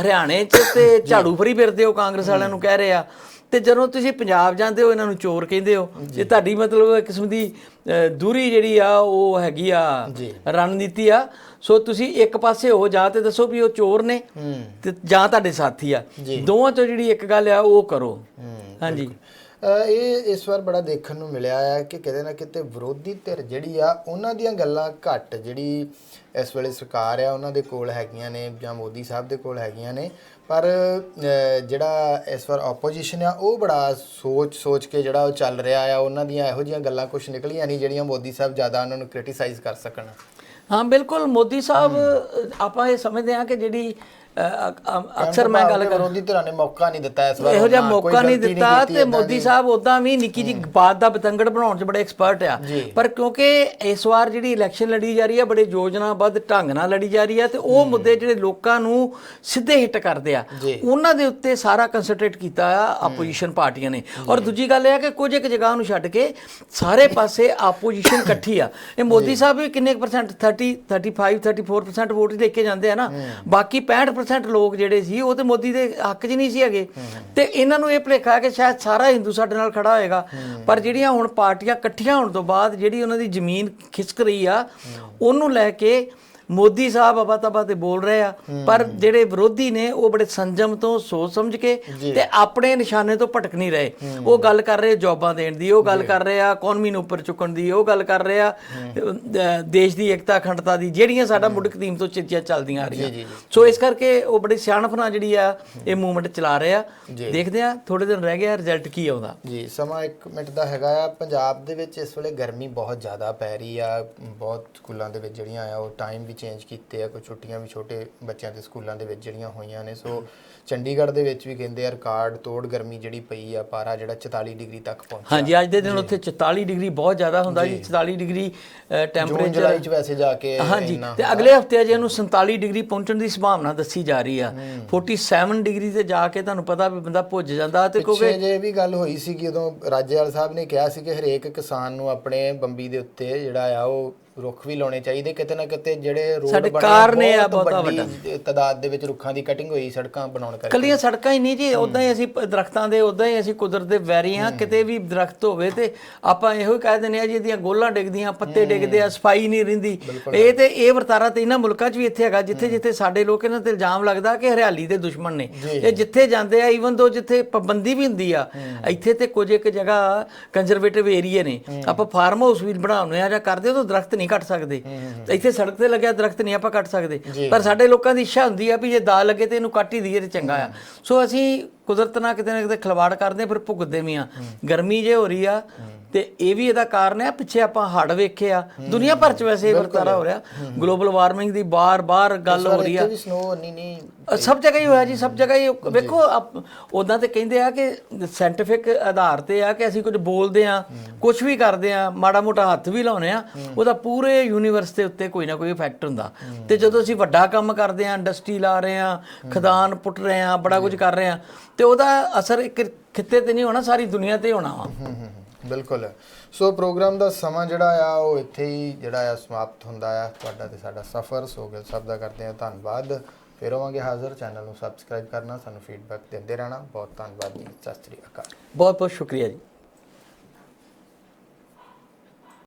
ਹਰਿਆਣੇ 'ਚ ਤੇ ਝਾੜੂ ਫਰੀ ਫਿਰਦੇ ਹੋ ਕਾਂਗਰਸ ਵਾਲਿਆਂ ਨੂੰ ਕਹਿ ਰਹੇ ਆ। ਤੇ ਜਦੋਂ ਤੁਸੀਂ ਪੰਜਾਬ ਜਾਂਦੇ ਹੋ ਇਹਨਾਂ ਨੂੰ ਚੋਰ ਕਹਿੰਦੇ ਹੋ ਇਹ ਤੁਹਾਡੀ ਮਤਲਬ ਇੱਕ ਕਿਸਮ ਦੀ ਦੂਰੀ ਜਿਹੜੀ ਆ ਉਹ ਹੈਗੀ ਆ ਰਣਨੀਤੀ ਆ। ਸੋ ਤੁਸੀਂ ਇੱਕ ਪਾਸੇ ਹੋ ਜਾ ਤੇ ਦੱਸੋ ਵੀ ਉਹ ਚੋਰ ਨੇ ਤੇ ਜਾਂ ਤੁਹਾਡੇ ਸਾਥੀ ਆ। ਦੋਵਾਂ ਤੋਂ ਜਿਹੜੀ ਇੱਕ ਗੱਲ ਆ ਉਹ ਕਰੋ। ਹਾਂਜੀ। ਇਹ ਇਸ ਵਾਰ ਬੜਾ ਦੇਖਣ ਨੂੰ ਮਿਲਿਆ ਹੈ ਕਿ ਕਿਤੇ ਨਾ ਕਿਤੇ ਵਿਰੋਧੀ ਧਿਰ ਜਿਹੜੀ ਆ ਉਹਨਾਂ ਦੀਆਂ ਗੱਲਾਂ ਘੱਟ ਜਿਹੜੀ ਇਸ ਵੇਲੇ ਸਰਕਾਰ ਆ ਉਹਨਾਂ ਦੇ ਕੋਲ ਹੈਗੀਆਂ ਨੇ ਜਾਂ ਮੋਦੀ ਸਾਹਿਬ ਦੇ ਕੋਲ ਹੈਗੀਆਂ ਨੇ। ਪਰ ਜਿਹੜਾ ਇਸ ਵਾਰ ਆਪੋਜੀਸ਼ਨ ਆ, ਉਹ ਬੜਾ ਸੋਚ ਸੋਚ ਕੇ ਜਿਹੜਾ ਉਹ ਚੱਲ ਰਿਹਾ ਆ, ਉਹਨਾਂ ਦੀਆਂ ਇਹੋ ਜਿਹੀਆਂ ਗੱਲਾਂ ਕੁਝ ਨਿਕਲੀਆਂ ਨਹੀਂ ਜਿਹੜੀਆਂ ਮੋਦੀ ਸਾਹਿਬ ਜ਼ਿਆਦਾ ਉਹਨਾਂ ਨੂੰ ਕ੍ਰਿਟਿਸਾਈਜ਼ ਕਰ ਸਕਣ। ਹਾਂ, ਬਿਲਕੁਲ ਮੋਦੀ ਸਾਹਿਬ, ਆਪਾਂ ਇਹ ਸਮਝਦੇ ਹਾਂ ਕਿ ਜਿਹੜੀ ਅਕਸਰ ਮੈਂ ਗੱਲ ਕਰ। ਵਿਰੋਧੀ ਧਿਰਾਂ ਨੇ ਮੌਕਾ ਨਹੀਂ ਦਿੱਤਾ ਇਸ ਵਾਰ ਇਹੋ ਜਿਹਾ ਮੌਕਾ ਨਹੀਂ ਦਿੱਤਾ ਤੇ ਮੋਦੀ ਦੀ। ਸਾਹਿਬ ਉਦਾਂ ਵੀ ਨਿੱਕੀ ਜੀ ਬਾਤ ਦਾ ਬਤੰਗੜ ਬਣਾਉਣ 'ਚ ਬੜੇ ਐਕਸਪਰਟ ਆ। ਪਰ ਕਿਉਂਕਿ ਇਸ ਵਾਰ ਜਿਹੜੀ ਇਲੈਕਸ਼ਨ ਲੜੀ ਜਾ ਰਹੀ ਹੈ ਬੜੇ ਯੋਜਨਾਬੱਧ ਢੰਗ ਨਾਲ ਲੜੀ ਜਾ ਰਹੀ ਹੈ ਤੇ ਉਹ ਮੁੱਦੇ ਜਿਹੜੇ ਲੋਕਾਂ ਨੂੰ ਸਿੱਧੇ ਹਿੱਟ ਕਰਦੇ ਆ। ਉਹਨਾਂ ਦੇ ਉੱਤੇ ਸਾਰਾ ਕਨਸੈਂਟਰੇਟ ਕੀਤਾ ਆ ਆਪੋਜੀਸ਼ਨ ਪਾਰਟੀਆਂ ਨੇ। ਔਰ ਦੂਜੀ ਗੱਲ ਇਹ ਆ ਕਿ ਕੁਝ ਇੱਕ ਜਗ੍ਹਾ ਨੂੰ ਛੱਡ ਕੇ ਸਾਰੇ ਪਾਸੇ ਆਪੋਜੀਸ਼ਨ ਇਕੱਠੀ ਆ। ਇਹ ਮੋਦੀ ਸਾਹਿਬ ਵੀ ਕਿੰਨੇ ਪਰਸੈਂਟ 30 35 34% ਵੋਟ ਲੈ ਕੇ ਜਾਂਦੇ ਆ ਨਾ। ਬਾਕੀ 65% ਲੋਕ ਜਿਹੜੇ ਸੀ, ਉਹ ਤੇ ਮੋਦੀ ਦੇ ਹੱਕ 'ਚ ਨਹੀਂ ਸੀ ਹੈਗੇ। ਤੇ ਇਹਨਾਂ ਨੂੰ ਇਹ ਭੁਲੇਖਾ ਕਿ ਸ਼ਾਇਦ ਸਾਰਾ ਹਿੰਦੂ ਸਾਡੇ ਨਾਲ ਖੜਾ ਹੋਏਗਾ। ਪਰ ਜਿਹੜੀਆਂ ਹੁਣ ਪਾਰਟੀਆਂ ਇਕੱਠੀਆਂ ਹੋਣ ਤੋਂ ਬਾਅਦ ਜਿਹੜੀ ਉਹਨਾਂ ਦੀ ਜ਼ਮੀਨ ਖਿਸਕ ਰਹੀ ਆ, ਉਹਨੂੰ ਲੈ ਕੇ ਮੋਦੀ ਸਾਹਿਬ ਅਬਾ ਤਬਾ ਤੇ ਬੋਲ ਰਹੇ ਆ ਪਰ ਜਿਹੜੇ ਵਿਰੋਧੀ ਨੇ ਉਹ ਬੜੇ ਸੰਜਮ ਤੋਂ ਸੋਚ ਸਮਝ ਕੇ ਤੇ ਆਪਣੇ ਨਿਸ਼ਾਨੇ ਤੋਂ ਭਟਕ ਨਹੀਂ ਰਹੇ। ਉਹ ਗੱਲ ਕਰ ਰਹੇ ਜੌਬਾਂ ਦੇਣ ਦੀ ਉਹ ਗੱਲ ਕਰ ਰਹੇ ਆ ਇਕਨੋਮੀ ਨੂੰ ਉੱਪਰ ਚੁੱਕਣ ਦੀ ਉਹ ਗੱਲ ਕਰ ਰਹੇ ਆ ਦੇਸ਼ ਦੀ ਏਕਤਾ ਅਖੰਡਤਾ ਦੀ ਜਿਹੜੀਆਂ ਸਾਡਾ ਮੁੱਢ ਕਦੀਮ ਤੋਂ ਚਿੱਤੀਆਂ ਚੱਲਦੀਆਂ ਆ ਰਹੀਆਂ। ਸੋ ਇਸ ਕਰਕੇ ਉਹ ਬੜੀ ਸਿਆਣਪ ਨਾਲ ਜਿਹੜੀ ਆ ਇਹ ਮੂਵਮੈਂਟ ਚਲਾ ਰਹੇ ਆ। ਦੇਖਦੇ ਆ ਥੋੜੇ ਦਿਨ ਰਹਿ ਗਏ ਆ ਰਿਜ਼ਲਟ ਕੀ ਆਉਂਦਾ। ਜੀ ਸਮਾਂ 1 ਮਿੰਟ ਦਾ ਹੈਗਾ ਆ। ਪੰਜਾਬ ਦੇ ਵਿੱਚ ਇਸ ਵੇਲੇ ਗਰਮੀ ਬਹੁਤ ਜ਼ਿਆਦਾ ਪੈ ਰਹੀ ਆ। ਬਹੁਤ ਸਕੂਲਾਂ ਦੇ ਵਿੱਚ ਜਿਹੜੀਆਂ ਆ ਉਹ ਟਾਈਮ ਵੀ ਚੇਂਜ ਕੀਤੇ ਆ ਕੋਈ ਛੁੱਟੀਆਂ ਵੀ ਛੋਟੇ ਬੱਚਿਆਂ ਦੇ ਸਕੂਲਾਂ ਦੇ ਵਿੱਚ ਜਿਹੜੀਆਂ ਹੋਈਆਂ ਨੇ। ਸੋ ਚੰਡੀਗੜ੍ਹ ਦੇ ਵਿੱਚ ਵੀ ਕਹਿੰਦੇ ਆ ਰਿਕਾਰਡ ਤੋੜ ਗਰਮੀ ਜਿਹੜੀ ਪਈ ਆ ਪਾਰਾ ਜਿਹੜਾ 44 ਡਿਗਰੀ ਤੱਕ ਪਹੁੰਚਿਆ। ਹਾਂਜੀ ਅੱਜ ਦੇ ਦਿਨ ਉੱਥੇ 44 ਡਿਗਰੀ ਬਹੁਤ ਜ਼ਿਆਦਾ ਹੁੰਦਾ ਜੀ 44 ਡਿਗਰੀ ਜੂਨ ਟੈਂਪਰੇਚਰ ਜੁਲਾਈ ਚ ਵੈਸੇ ਜਾ ਕੇ ਹਾਂਜੀ ਤੇ ਅਗਲੇ ਹਫ਼ਤੇ ਅਜੇ ਇਹਨੂੰ 47 ਡਿਗਰੀ ਪਹੁੰਚਣ ਦੀ ਸੰਭਾਵਨਾ ਦੱਸੀ ਜਾ ਰਹੀ ਆ। 47 ਡਿਗਰੀ ਤੇ ਜਾ ਕੇ ਤੁਹਾਨੂੰ ਪਤਾ ਵੀ ਬੰਦਾ ਭੁੱਜ ਜਾਂਦਾ ਤੇ ਕਿਉਂਕਿ ਜੇ ਵੀ ਗੱਲ ਹੋਈ ਸੀ ਕਿ ਉਦੋਂ ਰਾਜੇਵਾਲ ਸਾਹਿਬ ਨੇ ਕਿਹਾ ਸੀ ਕਿ ਹਰੇਕ ਕਿਸਾਨ ਨੂੰ ਆਪਣੇ ਬੰਬੀ ਦੇ ਉੱਤੇ ਜਿਹੜਾ ਆ ਉਹ ਰੁੱਖ ਵੀ ਲਾਉਣੇ ਚਾਹੀਦੇ ਕਿਤੇ ਨਾ ਕਿਤੇ ਜਿਹੜੇ ਰੋਡ ਸਾਡੇ ਬਣੇ ਆ ਬਹੁਤ ਵੱਡੀ ਤਾਦਾਦ ਦੇ ਵਿੱਚ ਰੁੱਖਾਂ ਦੀ ਕਟਿੰਗ ਹੋਈ ਸੜਕਾਂ ਬਣਾਉਣ ਕਰਕੇ। ਕੱਲੀਆਂ ਸੜਕਾਂ ਹੀ ਨਹੀਂ ਜੀ ਉਦਾਂ ਹੀ ਅਸੀਂ ਦਰਖਤਾਂ ਦੇ ਉਦਾਂ ਹੀ ਅਸੀਂ ਕੁਦਰਤ ਦੇ ਵੈਰੀ ਹਾਂ ਕਿਤੇ ਵੀ ਦਰਖਤ ਹੋਵੇ ਤੇ ਆਪਾਂ ਇਹੋ ਹੀ ਕਹਿ ਦਿੰਦੇ ਆ ਜੀ ਇਹਦੀਆਂ ਗੋਲਾਂ ਡਿੱਗਦੀਆਂ ਪੱਤੇ ਡਿੱਗਦੇ ਆ ਸਫ਼ਾਈ ਨਹੀਂ ਰਹਿੰਦੀ। ਇਹ ਤੇ ਇਹ ਵਰਤਾਰਾ ਤੇ ਇਹਨਾਂ ਮੁਲਕਾਂ 'ਚ ਵੀ ਇੱਥੇ ਹੈਗਾ ਜਿੱਥੇ ਜਿੱਥੇ ਸਾਡੇ ਲੋਕ ਇਹਨਾਂ ਤੇ ਇਲਜ਼ਾਮ ਲੱਗਦਾ ਕਿ ਹਰਿਆਲੀ ਦੇ ਦੁਸ਼ਮਣ ਨੇ। ਇਹ ਜਿੱਥੇ ਜਾਂਦੇ ਆ ਈਵਨ ਦੋ ਜਿੱਥੇ ਪਾਬੰਦੀ ਵੀ ਹੁੰਦੀ ਆ ਇੱਥੇ ਤੇ ਕੁਝ ਇੱਕ ਜਗ੍ਹਾ ਕੰਜ਼ਰਵੇਟਿਵ ਏਰੀਆ ਨੇ। ਆਪਾਂ ਫਾਰਮ ਹਾਊਸ ਵੀ ਬਣਾਉਂਦੇ ਆ ਜਾਂ ਕਰਦੇ ਤਾਂ ਦਰਖਤ ਨਹੀਂ ਕੱਟ ਸਕਦੇ। ਇੱਥੇ ਸੜਕ ਤੇ ਲੱਗਿਆ ਦਰਖਤ ਨਹੀਂ ਆਪਾਂ ਕੱਟ ਸਕਦੇ। ਪਰ ਸਾਡੇ ਲੋਕਾਂ ਦੀ ਇੱਛਾ ਹੁੰਦੀ ਆ ਵੀ ਜੇ ਦਾ ਲੱਗੇ ਤੇ ਇਹਨੂੰ ਕੱਟ ਹੀ ਦਈਏ ਤੇ ਚੰਗਾ ਆ। ਸੋ ਅਸੀਂ ਕੁਦਰਤ ਨਾਲ ਕਿਤੇ ਨਾ ਕਿਤੇ ਖਿਲਵਾੜ ਕਰਦੇ ਫਿਰ ਭੁਗਤਦੇ ਵੀ ਆ ਗਰਮੀ ਜੇ ਹੋ ਰਹੀ ਆ ਤੇ ਇਹ ਵੀ ਇਹਦਾ ਕਾਰਨ ਹੈ ਪਿੱਛੇ ਆਪਾਂ ਹੜ ਵੇਖਿਆ ਦੁਨੀਆ ਭਰ ਚ ਵੈਸੇ ਇਹ ਵਰਤਾਰਾ ਹੋ ਰਿਹਾ। ਗਲੋਬਲ ਵਾਰਮਿੰਗ ਦੀ ਬਾਰ-ਬਾਰ ਗੱਲ ਹੋ ਰਹੀ ਆ। ਇੱਥੇ ਵੀ ਸਨੋ ਨਹੀਂ ਨਹੀਂ ਸਭ ਜਗ੍ਹਾ ਹੀ ਹੋਇਆ ਜੀ ਸਭ ਜਗ੍ਹਾ ਹੀ। ਵੇਖੋ ਉਦਾਂ ਤੇ ਕਹਿੰਦੇ ਆ ਕਿ ਸਾਇੰਟਿਫਿਕ ਆਧਾਰ ਤੇ ਆ ਕਿ ਅਸੀਂ ਕੁਝ ਬੋਲਦੇ ਆ ਕੁਝ ਵੀ ਕਰਦੇ ਆ ਮਾੜਾ ਮੋਟਾ ਹੱਥ ਵੀ ਲਾਉਨੇ ਆ ਉਹਦਾ ਪੂਰੇ ਯੂਨੀਵਰਸ ਦੇ ਉੱਤੇ ਕੋਈ ਨਾ ਕੋਈ ਇਫੈਕਟ ਹੁੰਦਾ। ਤੇ ਜਦੋਂ ਅਸੀਂ ਵੱਡਾ ਕੰਮ ਕਰਦੇ ਆ ਇੰਡਸਟਰੀ ਲਾ ਰਹੇ ਆ ਖਦਾਨ ਪੁੱਟ ਰਹੇ ਆ ਬੜਾ ਕੁਝ ਕਰ ਰਹੇ ਆ ਤੇ ਉਹਦਾ ਅਸਰ ਇੱਕ ਖਿੱਤੇ ਤੇ ਨਹੀਂ ਹੋਣਾ ਸਾਰੀ ਦੁਨੀਆ ਤੇ ਹੋਣਾ ਵਾ। ਬਿਲਕੁਲ। ਸੋ ਪ੍ਰੋਗਰਾਮ ਦਾ ਸਮਾਂ ਜਿਹੜਾ ਆ, ਉਹ ਇੱਥੇ ਹੀ ਜਿਹੜਾ ਆ ਸਮਾਪਤ ਹੁੰਦਾ ਆ। ਤੁਹਾਡਾ ਤੇ ਸਾਡਾ ਸਫ਼ਰ ਸੋ ਗਿਲ ਸਭ ਦਾ ਕਰਦੇ ਆ ਧੰਨਵਾਦ। ਫਿਰ ਹੋਵਾਂਗੇ ਹਾਜ਼ਰ। ਚੈਨਲ ਨੂੰ ਸਬਸਕ੍ਰਾਈਬ ਕਰਨਾ, ਸਾਨੂੰ ਫੀਡਬੈਕ ਦਿੰਦੇ ਰਹਿਣਾ। ਬਹੁਤ ਧੰਨਵਾਦ ਜੀ। ਸਤਿ ਸ੍ਰੀ ਅਕਾਲ। ਬਹੁਤ ਬਹੁਤ ਸ਼ੁਕਰੀਆ ਜੀ।